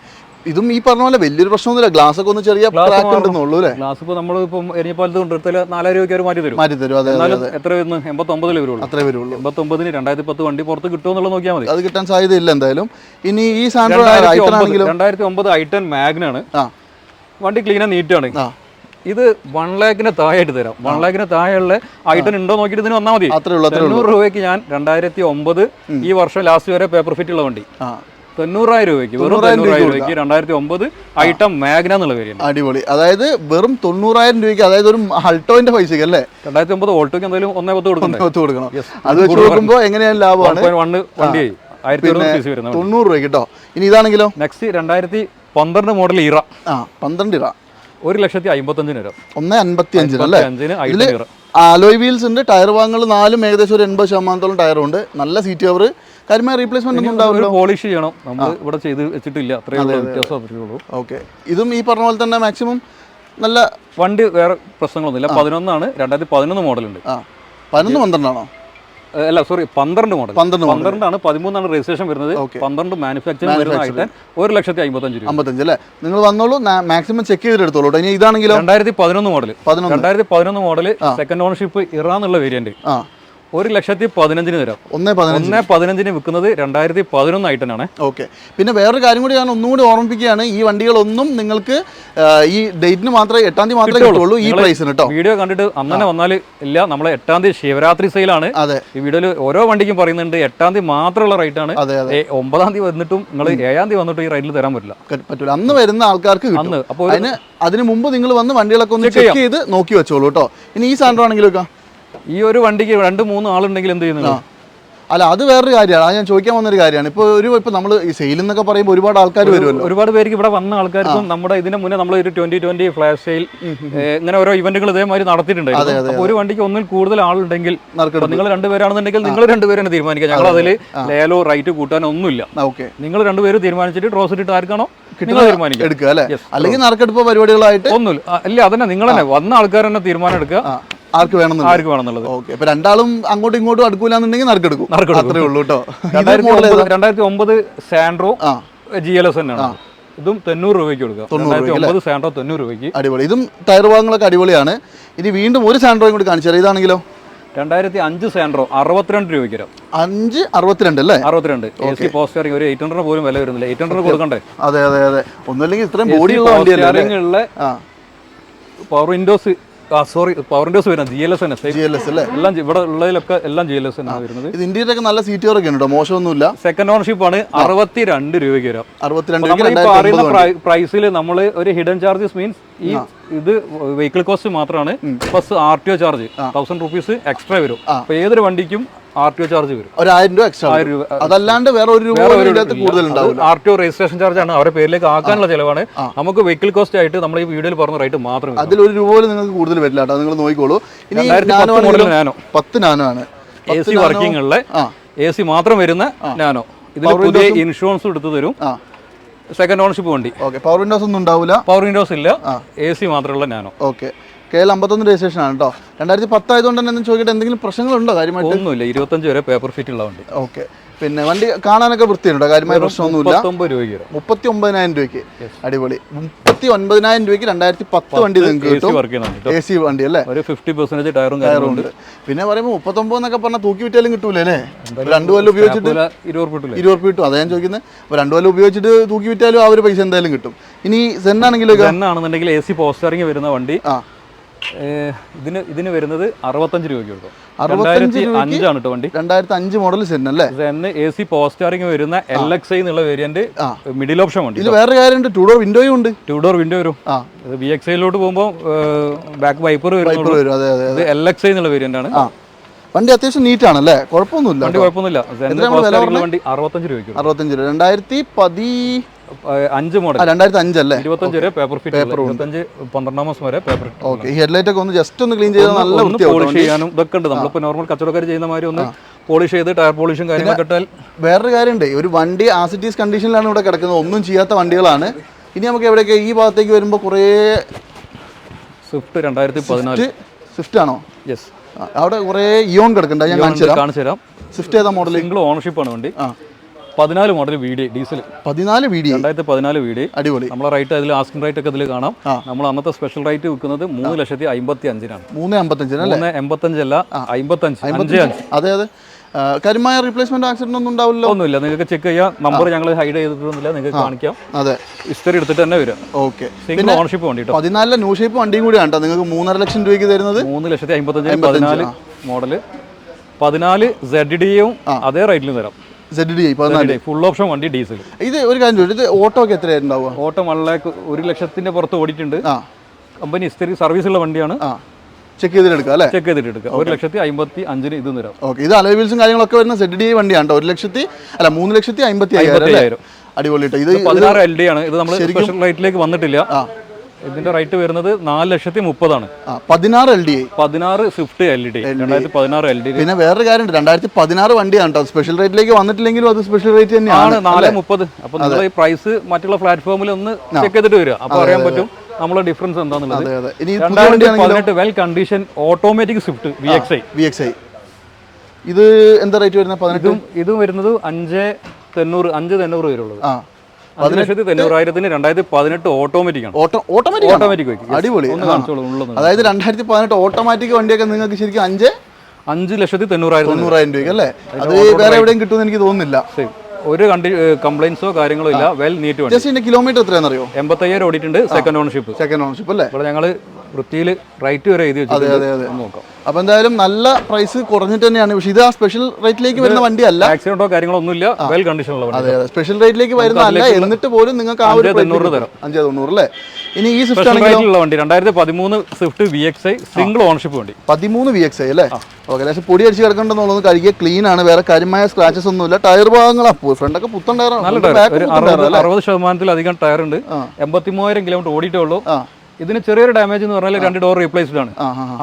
ഇതും ഈ പറഞ്ഞ പോലെ വലിയൊരു പ്രശ്നമൊന്നുമില്ല. ഗ്ലാസ് ഒക്കെ ഒന്ന് ചെറിയ ക്രാക്ക് ഉണ്ടെന്നുള്ളൂ അല്ലേ? ഗ്ലാസ് ഇപ്പോൾ നമ്മൾ ഇപ്പം എരിഞ്ഞപ്പാലത്ത് കൊണ്ടെടുത്താൽ നാലായിരം രൂപയ്ക്ക് അവർ മാറ്റി തരും. മാറ്റി തരും. അതെ എന്നാലും എത്ര വരുന്നു? എൺപത്തൊമ്പതിൽ വരുള്ളൂ. അത്രേ വരുള്ളൂ. എൺപത്തൊമ്പതിന് രണ്ടായിരത്തി പത്ത് വണ്ടി പുറത്ത് കിട്ടുമോ എന്നുള്ളത് നോക്കിയാൽ മതി. അത് കിട്ടാൻ സാധ്യതയില്ല എന്തായാലും. ഇനി ഈ സാധനം രണ്ടായിരത്തി ഒമ്പത് ഐ ടെൻ മാഗ്നാണ് വണ്ടി ക്ലീൻ നീറ്റാണ് ഇത് വൺ ലാഖിന് താഴെയായിട്ട് തരാം. വൺ ലാഖിന് താഴെയുള്ള ഐറ്റം ഉണ്ടോ നോക്കിയിട്ട് ഇതിന് വന്നാൽ മതി. അത്രേ ഉള്ളൂ രൂപയ്ക്ക് ഞാൻ രണ്ടായിരത്തി ഒമ്പത് ഈ വർഷം ലാസ്റ്റ് വരെ പേപ്പർ ഫിറ്റ് ഉള്ള വണ്ടി. തൊണ്ണൂറായിരം രൂപയ്ക്ക് വെറും തൊണ്ണൂറായിരം രൂപയ്ക്ക് രണ്ടായിരത്തി ഒമ്പത് ഐറ്റം മാഗ്ന എന്നുള്ള വേരിയന്റ് അടിപൊളി. അതായത് വെറും തൊണ്ണൂറായിരം രൂപയ്ക്ക് അതായത് ഒരു അൾട്ടോന്റെ പൈസക്ക് അല്ലേ? രണ്ടായിരത്തി ഒമ്പത് ഓൾട്ടോക്ക് എന്തായാലും ഒന്നേ പത്ത് കൊടുക്കണം പത്ത് കൊടുക്കണം. അത് വെച്ച് നോക്കുമ്പോൾ എങ്ങനെയാണ് ലാഭമാണ്? വണ്ണ് വണ്ടി ആയിരത്തി ഇരുന്നൂറ് സി സി വരുന്നത് തൊണ്ണൂറ് രൂപയ്ക്ക് കേട്ടോ ഇനി ഇതാണെങ്കിലോ? നെക്സ്റ്റ് രണ്ടായിരത്തി പന്ത്രണ്ട് മോഡൽ ഇറ. ആ പന്ത്രണ്ട് ഇറ. ഒരു ലക്ഷത്തി അമ്പത്തഞ്ചിന് വരും. ഒന്ന് അൻപത്തി അഞ്ചിന് അല്ലേ അലോയ് വീൽസ് ഉണ്ട് ടയർ ഭാഗങ്ങൾ നാലും ഏകദേശം ഒരു എൺപത് ശതമാനത്തോളം ടയറുണ്ട് നല്ല സീറ്റ് കവർ കാര്യമായ റീപ്ലേസ്മെന്റ് ഒന്നും പോളിഷ് ചെയ്യണം. നമ്മൾ ഇവിടെ ചെയ്ത് വെച്ചിട്ടില്ല. അത്രയേ ഉള്ളൂ വ്യത്യാസം അത്രയേ ഓക്കെ. ഇതും ഈ പറഞ്ഞ പോലെ തന്നെ മാക്സിമം നല്ല വണ്ടി വേറെ പ്രശ്നങ്ങളൊന്നുമില്ല പതിനൊന്നാണ്. രണ്ടായിരത്തി പതിനൊന്ന് മോഡലുണ്ട്. ഉണ്ട് പതിനൊന്ന് പന്ത്രണ്ടാണോ? അല്ല സോറി പന്ത്രണ്ട് മോഡൽ. പന്ത്രണ്ട്. പന്ത്രണ്ടാണ് പതിമൂന്നാണ് രജിസ്ട്രേഷൻ വരുന്നത്. പന്ത്രണ്ട് മാനുഫാക്ചറിംഗ് ഒരു ലക്ഷത്തി അമ്പത്തഞ്ച് രൂപ. അമ്പത്തഞ്ച് അല്ലേ? നിങ്ങൾ വന്നോളൂ മാക്സിമം ചെക്ക് ചെയ്തെടുത്തോളൂ. ഇനി ഇതാണെങ്കിലും? രണ്ടായിരത്തി പതിനൊന്ന് മോഡൽ രണ്ടായിരത്തി പതിനൊന്ന് മോഡൽ സെക്കൻഡ് ഓണർഷിപ്പ് ഇറ എന്നുള്ള വേരിയന്റ് ആ. ഒരു ലക്ഷത്തി പതിനഞ്ചിന് തരാം. ഒന്നേ ഒന്നേ പതിനഞ്ചിന് വിൽക്കുന്നത് രണ്ടായിരത്തി പതിനൊന്ന് ആയിട്ടാണ് ഓക്കെ. പിന്നെ വേറൊരു കാര്യം കൂടി ഞാൻ ഒന്നുകൂടി ഓർമ്മിപ്പിക്കുകയാണ്. ഈ വണ്ടികളൊന്നും നിങ്ങൾക്ക് ഈ ഡേറ്റിന് മാത്രമേ എട്ടാം തീയതി മാത്രമേ കിട്ടുള്ളൂ. ഈ പ്രൈസിന് കേട്ടോ വീഡിയോ കണ്ടിട്ട് അങ്ങനെ വന്നാൽ ഇല്ല നമ്മളെ എട്ടാം തീയതി ശിവരാത്രി സെയിലാണ് അതെ. ഈ വീഡിയോയിൽ ഓരോ വണ്ടിക്കും പറയുന്നുണ്ട് എട്ടാം തീയതി മാത്രമുള്ള റേറ്റ് ആണ്. അതെ അതെ. ഏ, ഒമ്പതാം തീയതി വന്നിട്ടും നിങ്ങൾ ഏഴാം തീയതി വന്നിട്ടും ഈ റേറ്റിൽ തരാൻ പറ്റില്ല. പറ്റില്ല അന്ന് വരുന്ന ആൾക്കാർക്ക് അന്ന്. അപ്പോൾ അതിന് അതിന് മുമ്പ് നിങ്ങൾ വന്ന് വണ്ടികളൊക്കെ ഒന്ന് ചെക്ക് ചെയ്ത് നോക്കി വെച്ചോളൂ കേട്ടോ ഇനി ഈ സാധനം ആണെങ്കിലും ഈ ഒരു വണ്ടിക്ക് രണ്ട് മൂന്ന് ആളുണ്ടെങ്കിൽ എന്ത് ചെയ്യുന്നു അല്ല അത് വേറൊരു കാര്യമാണ്. അത് ഞാൻ ചോദിക്കാൻ വന്നൊരു കാര്യമാണ്. ഇപ്പോൾ ഒരു ഇപ്പോൾ നമ്മൾ ഈ സെയിൽ എന്നൊക്കെ പറയുമ്പോൾ ഒരുപാട് ആൾക്കാർ വരുമല്ലോ. ഒരുപാട് പേർക്ക് ഇവിടെ വന്ന ആൾക്കാർക്കും നമ്മുടെ ഇതിന് മുന്നേ നമ്മൾ ഒരു ട്വന്റി ട്വന്റി ഫ്ലാഷ് സെയിൽ ഇങ്ങനെ ഓരോ ഇവന്റുകൾ ഇതേമാതിരി നടത്തിയിട്ടുണ്ട് ഒരു വണ്ടിക്ക് ഒന്നിൽ കൂടുതൽ ആളുണ്ടെങ്കിൽ നിങ്ങൾ രണ്ടുപേരാണെന്നുണ്ടെങ്കിൽ നിങ്ങൾ രണ്ടുപേരാണ് തീരുമാനിക്കുക. ഞങ്ങൾ അതിൽ ലേലോ റൈറ്റ് കൂട്ടാനൊന്നുമില്ല ഓക്കെ. നിങ്ങൾ രണ്ടുപേരും തീരുമാനിച്ചിട്ട് ഡ്രോസ് ഇട്ടിട്ട് ആർക്കാണോ എടുക്കുക അല്ലേ. അല്ലെങ്കിൽ നറുക്കെടുപ്പ് പരിപാടികളായിട്ട് ഒന്നുമില്ല. അല്ല അതന്നെ. നിങ്ങൾ തന്നെ വന്ന ആൾക്കാർ തന്നെ തീരുമാനം എടുക്കുക. ആർക്ക് വേണം ആർക്ക് വേണമെന്നുള്ളത്. ഓക്കെ. ഇപ്പൊ രണ്ടാളും അങ്ങോട്ടും ഇങ്ങോട്ടും അടുക്കൂലെന്നുണ്ടെങ്കിൽ നറുക്കെടുക്കും. നറുക്കെടുക്കും. അത്രേ ഉള്ളൂ കേട്ടോ. രണ്ടായിരത്തി ഒമ്പത് സാൻഡ്രോ ജി എൽ എസ് തന്നെയാണ് ഇതും തൊണ്ണൂറ് രൂപയ്ക്ക് കൊടുക്കുക രണ്ടായിരത്തി ഒമ്പത് സാൻഡ്രോ തൊണ്ണൂറ് രൂപയ്ക്ക്. അടിപൊളി. ഇതും ടയർ ഭാഗങ്ങളൊക്കെ അടിപൊളിയാണ്. ഇനി വീണ്ടും ഒരു സാൻഡ്രോയും കൂടി കാണിച്ചു തരാം. ഇതാണെങ്കിലോ? രണ്ടായിരത്തി അഞ്ച് സാൻഡ്രോ അറുപത്തിരണ്ട് രൂപയ്ക്ക് വരും അഞ്ച് അറുപത്തിരണ്ട് അല്ലേ? അറുപത്തിരണ്ട്. എ സി പോസ്റ്ററിംഗ് ഒരു എയ്റ്റ് ഹൺഡ്രഡ് പോലും വില വരുന്നില്ല. എയ്റ്റ് ഹൺഡ്രഡ് കൊടുക്കണ്ടേ? അതെ അതെ അതെ. ഒന്നുമില്ലെങ്കിൽ ഇത്രയും ബോഡി ഉള്ള power windows sorry power windows വരുന്നത് ജി എൽ എസ് തന്നെ. ജി എൽ എസ് അല്ലേ? എല്ലാം ഇവിടെ ഉള്ളതിലൊക്കെ എല്ലാം ജി എൽ എസ് തന്നെയാണ് വരുന്നത്. ഇത് ഇന്ത്യയിലൊക്കെ നല്ല സീറ്റുകളൊക്കെ ഉണ്ട് മോശമൊന്നുമില്ല. സെക്കൻഡ് ഓണർഷിപ്പ് ആണ് അറുപത്തി രണ്ട് രൂപയ്ക്ക് വരാം. അറുപത്തിരണ്ട് ഒമ്പത് പ്രൈസിൽ നമ്മൾ ഒരു ഹിഡൻ ചാർജസ് മീൻസ് ഈ ഇത് വെഹിക്കിൾ കോസ്റ്റ് മാത്രമാണ് plus R T O charge thousand rupees extra വരും. അപ്പൊ ഏതൊരു വണ്ടിക്കും ആർ ടി ഒ ചാർജ് വരും. ഒരു ആയിരം രൂപ എക്സ്ട്രാ ആയിരം രൂപ അതല്ലാണ്ട് വേറെ ഒരു രൂപ കൂടുതൽ R T O registration charge ആണ്. അവരുടെ പേരിലേക്ക് ആക്കാനുള്ള ചിലവാണ്. നമുക്ക് വെഹിക്കിൾ കോസ്റ്റ് ആയിട്ട് നമ്മൾ ഈ വീഡിയോയിൽ പറഞ്ഞ റേറ്റ് മാത്രമേ അതിൽ ഒരു രൂപ പോലും നിങ്ങൾക്ക് കൂടുതൽ വരില്ല കേട്ടോ. നിങ്ങൾ നോക്കിക്കോളൂ. ഇനി നാനോ പത്ത് നാനോ. ആണ്. എ സി ആ. എ സി മാത്രം വരുന്ന നാനോ. ഇതിൽ പുതിയ ഇൻഷുറൻസ് എടുത്തു തരും. സെക്കൻഡ് ഓണർഷിപ്പ് വണ്ടി. ഓക്കെ പവർ വിൻഡോസ് ഒന്നും ഉണ്ടാവില്ല പവർ വിൻഡോസ് ഇല്ല. എ സി മാത്രമുള്ള നാനോ. ഓക്കെ കെ എൽ അമ്പത്തൊന്ന് രജിസ്ട്രേഷൻ ആണ് കേട്ടോ. രണ്ടായിരത്തി പത്തായതുകൊണ്ട് തന്നെ എന്തെങ്കിലും ചോദിക്കട്ടെ എന്തെങ്കിലും പ്രശ്നങ്ങളുണ്ടോ കാര്യമായിട്ട്? ഒന്നുമില്ല ഇരുപത്തഞ്ച് വരെ പേപ്പർ ഫിറ്റ് ഉള്ള വണ്ടി. ഓക്കെ. പിന്നെ വണ്ടി കാണാനൊക്കെ വൃത്തിയുണ്ടോ? കാര്യമായ പ്രശ്നമൊന്നുമില്ല. മുപ്പത്തി ഒമ്പതിനായിരം രൂപയ്ക്ക്. അടിപൊളി. മുപ്പത്തി ഒൻപതിനായിരം രൂപയ്ക്ക് രണ്ടായിരത്തി പത്ത് വണ്ടി നിങ്ങൾക്ക് കിട്ടും. എ സി വണ്ടി അല്ലേ? ഒരു ഫിഫ്റ്റി പെർസെന്റേജ് ടയറും ഉണ്ട്. പിന്നെ പറയുമ്പോൾ മുപ്പത്തൊമ്പത് എന്നൊക്കെ പറഞ്ഞാൽ തൂക്കി വിറ്റാലും കിട്ടൂലേ അല്ലേ? രണ്ടു കൊല്ലം ഉപയോഗിച്ചിട്ട് ഇരുപത് കിട്ടും കിട്ടില്ലേ ഇരുപത് ഉറുപ്പ് കിട്ടും. അതാ ഞാൻ ചോദിക്കുന്നത്. അപ്പോൾ രണ്ടു കൊല്ലം ഉപയോഗിച്ചിട്ട് തൂക്കി വിറ്റാലും ആ ഒരു പൈസ എന്തായാലും കിട്ടും. ഇനി സെൻ ആണെങ്കിലും ആണെന്നുണ്ടെങ്കിൽ എ സി പോസ്റ്ററിങ് വരുന്ന വണ്ടി. ആ. ഇതിന് ഇതിന് വരുന്നത് അറുപത്തഞ്ച് രൂപയ്ക്ക് കൊടുക്കും. അറുപത്തഞ്ച് അഞ്ചാണ് കേട്ടോ വണ്ടി. രണ്ടായിരത്തി അഞ്ച് മോഡൽ സെൻ അല്ലേ? സെന്ന് എ സി പോസ്റ്റാറിംഗ് വരുന്ന എൽ എക്സ് ഐ എന്നുള്ള വേരിയന്റ് മിഡിൽ ഓപ്ഷൻ വണ്ടി ഇതിൽ വേറെ കാര്യമുണ്ട് ടൂ ഡോർ വിൻഡോയും ഉണ്ട്. ടു ഡോർ വിൻഡോ വരും. ഇത് വി എക്സ് ഐയിലോട്ട് പോകുമ്പോൾ ബാക്ക് വൈപ്പർ വരും ഇത് എൽ എക്സ് ഐ എന്നുള്ള വേരിയന്റ് ആണ്. വണ്ടി അത്യാവശ്യം നീറ്റ് ആണല്ലേ? കുഴപ്പമൊന്നുമില്ല വണ്ടി കുഴപ്പമൊന്നുമില്ല. വണ്ടി അറുപത്തഞ്ച് രൂപയ്ക്ക്. അറുപത്തഞ്ച് രൂപ. രണ്ടായിരത്തി പതി അഞ്ച് മോഡൽ രണ്ടായിരത്തി അഞ്ചല്ലേ ഇരുപത്തഞ്ച് വരെ പേപ്പർ ഫിറ്റ് ഇരുപത്തഞ്ച് പന്ത്രണ്ടാം മാസം വരെ പേപ്പർ ഓക്കെ ഹെഡ്ലൈറ്റ് ഒക്കെ ഒന്ന് ജസ്റ്റ് ഒന്ന് ക്ലീൻ ചെയ്താൽ നല്ല പോളിഷ് ചെയ്യാനും ഇതൊക്കെ ഉണ്ട്. നമ്മളിപ്പോൾ നോർമൽ കച്ചവടക്കാർ ചെയ്യുന്ന മാതിരി ഒന്ന് പോളിഷ് ചെയ്ത് ടയർ പോളിഷും കാര്യങ്ങളൊക്കെ ഇട്ടാൽ വേറൊരു കാര്യമുണ്ട്. ഒരു വണ്ടി ആസിറ്റീസ് കണ്ടീഷനിലാണ് ഇവിടെ കിടക്കുന്നത്. ഒന്നും ചെയ്യാത്ത വണ്ടികളാണ്. ഇനി നമുക്ക് എവിടെയൊക്കെ ഈ ഭാഗത്തേക്ക് വരുമ്പോൾ കുറേ സ്വിഫ്റ്റ് രണ്ടായിരത്തി പതിനാല്. സ്വിഫ്റ്റ് ആണോ? യെസ് അവിടെ കുറേ ഇയോൺ കിടക്കുന്നുണ്ട്. ഞാൻ കാണിച്ചു തരാം കാണിച്ചു തരാം സ്വിഫ്റ്റ് ഏതാ മോഡൽ സിംഗിൾ ഓണർഷിപ്പ് ആണ് വണ്ടി. ആ. പതിനാല് മോഡൽ വി ഡി ഡീസൽ പതിനാല് വി ഡി രണ്ടായിരത്തി പതിനാല് വി ഡി അടിപൊളി. നമ്മളെ റൈറ്റ് അതിൽ ആസ്കിംഗ് റൈറ്റ് ഒക്കെ ഇതിൽ കാണാം. നമ്മൾ അന്നത്തെ സ്പെഷ്യൽ റൈറ്റ് വിൽക്കുന്നത് മൂന്ന് ലക്ഷത്തി അമ്പത്തി അഞ്ചിനാണ് മൂന്ന് അമ്പത്തഞ്ചിന് അല്ലേ? മൂന്ന് എൺപത്തഞ്ചല്ല അമ്പത്തഞ്ച് അഞ്ച് അഞ്ച്. അതെ അതെ. കരിമായ കാര്യമായ റീപ്ലേസ്മെന്റ് ആക്സിഡന്റ് ഒന്നും ഉണ്ടാവില്ല ഒന്നുമില്ല. നിങ്ങൾക്ക് ചെക്ക് ചെയ്യാം. നമ്പർ ഞങ്ങൾ ഹൈഡ് ചെയ്തിട്ടൊന്നുമില്ല. നിങ്ങൾക്ക് കാണിക്കാം. അതെ. ഹിസ്റ്ററി എടുത്തിട്ട് തന്നെ വരും. ഓക്കെ. സിംഗിൾ ഓണർഷിപ്പ് വണ്ടി പതിനാലിലെ ന്യൂ ഷേപ്പ് വണ്ടിയും കൂടിയാണ് ആണ് നിങ്ങൾക്ക് മൂന്നര ലക്ഷം രൂപയ്ക്ക് തരുന്നത്? മൂന്ന് ലക്ഷത്തി അമ്പത്തഞ്ച് പതിനാല് മോഡൽ പതിനാല് സെഡ് ഡിയും അതേ റേറ്റിലും തരാം. ഫുൾ ഓപ്ഷൻ വണ്ടി ഡീസൽ ഇത് ഒരു കാര്യം ചോദിച്ചു ഇത് ഓട്ടോ ഒക്കെ എത്രയായിട്ടുണ്ടാവുക? ഓട്ടോ വൺ ലാക്ക് ഒരു ലക്ഷത്തിന്റെ പുറത്ത് ഓടിയിട്ടുണ്ട്. കമ്പനി ഹിസ്റ്ററി സർവീസ് ഉള്ള വണ്ടിയാണ്. ആ. ചെക്ക് ചെയ്തിട്ടെടുക്കാം അല്ലേ? ചെക്ക് ചെയ്തിട്ട് എടുക്കുക ഒരു ലക്ഷത്തി അമ്പത്തി അഞ്ചിന് ഇത് തരാം. ഓക്കെ ഇത് അലവീൽസും കാര്യങ്ങളൊക്കെ വരുന്ന സെഡ് ഡി വണ്ടിയാണ് കേട്ടോ ഒരു ലക്ഷത്തി അല്ല മൂന്ന് ലക്ഷത്തി അമ്പത്തി അയ്യായിരം അടിപൊളി ഇത് പതിനാറ് എൽ ഡി ആണ്. ഇത് നമ്മൾ സ്പെഷ്യൽ റേറ്റിലേക്ക് വന്നിട്ടില്ല. ഇതിന്റെ റേറ്റ് വരുന്നത് നാല് ലക്ഷത്തി മുപ്പതാണ്. ആ പതിനാറ് എൽ ഡി പതിനാറ് സ്വിഫ്റ്റ് എൽ ഡി രണ്ടായിരത്തി പതിനാറ് എൽ ഡി പിന്നെ വേറൊരു കാര്യമുണ്ട് രണ്ടായിരത്തി പതിനാറ് വണ്ടിയാണ് കേട്ടോ സ്പെഷ്യൽ റേറ്റിലേക്ക് വന്നിട്ടില്ലെങ്കിലും അത് സ്പെഷ്യൽ റേറ്റ് തന്നെയാണ് നാല് മുപ്പത്. അപ്പൊ നിങ്ങൾ ഈ പ്രൈസ് മറ്റുള്ള പ്ലാറ്റ്ഫോമിൽ ഒന്ന് ചെക്ക് ചെയ്തിട്ട് വരിക. അപ്പൊ അറിയാൻ പറ്റും നമ്മളെ ഡിഫറൻസ് എന്താണെന്നുള്ളത് രണ്ടായിരത്തി പതിനെട്ട് well condition automatic Swift V X I V X I ഇത് എന്താ റേറ്റ് വരുന്നത്? പതിനെട്ടും? ഇതും ഇതും വരുന്നത് അഞ്ച് തൊണ്ണൂറ് അഞ്ച് തൊണ്ണൂറ് വരുള്ളത് ലക്ഷത്തി തൊണ്ണൂറായിരത്തിന് രണ്ടായിരത്തി പതിനെട്ട് ഓട്ടോമാറ്റിക് ആണ്. ഓട്ടോ ഓട്ടോമാറ്റിക് ഓട്ടോമാറ്റിക് അടിപൊളി. അതായത് രണ്ടായിരത്തി പതിനെട്ട് ഓട്ടോമാറ്റിക് വണ്ടിയൊക്കെ നിങ്ങൾക്ക് ശരിക്കും അഞ്ച് അഞ്ച് ലക്ഷത്തി തൊണ്ണൂറായിരത്തിന് തൊണ്ണൂറായിരം രൂപ അല്ലേ? അത് വേറെ എവിടെയും കിട്ടുമെന്ന് എനിക്ക് തോന്നുന്നില്ല. ഒരു കണ്ടി കംപ്ലൈൻസോ കാര്യങ്ങളോ ഇല്ല. വെൽ നീറ്റ് വണ്ടി. കിലോമീറ്റർ എത്രയാണെന്നറിയോ? എൺപത്തയ്യായിരം ഓടിയിട്ടുണ്ട്. സെക്കൻഡ് ഓണർഷിപ്പ് സെക്കൻഡ് ഓണർഷിപ്പ് അല്ലേ? ഇവിടെ ഞങ്ങൾ വൃത്തിയിൽ റൈറ്റ് വരെ എഴുതി അതെ നോക്കാം. അപ്പൊ എന്തായാലും നല്ല പ്രൈസ് കുറഞ്ഞിട്ട് തന്നെയാണ്. പക്ഷേ ഇത് ആ സ്പെഷ്യൽ റേറ്റിലേക്ക് വരുന്ന വണ്ടിയല്ല. ആക്സിഡന്റോ കാര്യങ്ങളോ ഒന്നുമില്ല വെൽ കണ്ടീഷനുള്ള വണ്ടി അതെ അതെ. സ്പെഷ്യൽ റേറ്റിലേക്ക് വരുന്നതല്ല എന്നിട്ട് പോലും നിങ്ങൾക്ക് ആ ഒരു തൊണ്ണൂറ് തരാം. അഞ്ചേ തൊണ്ണൂറ് അല്ലേ? ഇനി ഈ സ്വിഫ്റ്റ് ആണെങ്കിലുള്ള വണ്ടി രണ്ടായിരത്തി പതിമൂന്ന് Swift V X I single ownership വണ്ടി. പതിമൂന്ന് വി എക്സ് ഐ അല്ലേ? ഓക്കെ ലേശം പൊടി അടിച്ച് കിടക്കണ്ടെന്നുള്ളത് കഴുകിയ ക്ലീൻ ആണ്. വേറെ കാര്യമായ സ്ക്രാച്ചസ് ഒന്നും ഇല്ല ടയർ ഭാഗങ്ങളാ ഫ്രണ്ടൊക്കെ പുത്തൻ ടയറാണ് അറുപത് ശതമാനത്തിലധികം ടയർ ഉണ്ട്. എൺപത്തി മൂവായിരം കിലോമീറ്റർ ഓടിയിട്ടേ ഉള്ളൂ. ആ. ഇതിന് ചെറിയൊരു ഡാമേജ് എന്ന് പറഞ്ഞാൽ രണ്ട് ഡോർ റീപ്ലേസ്ഡ് ആണ്.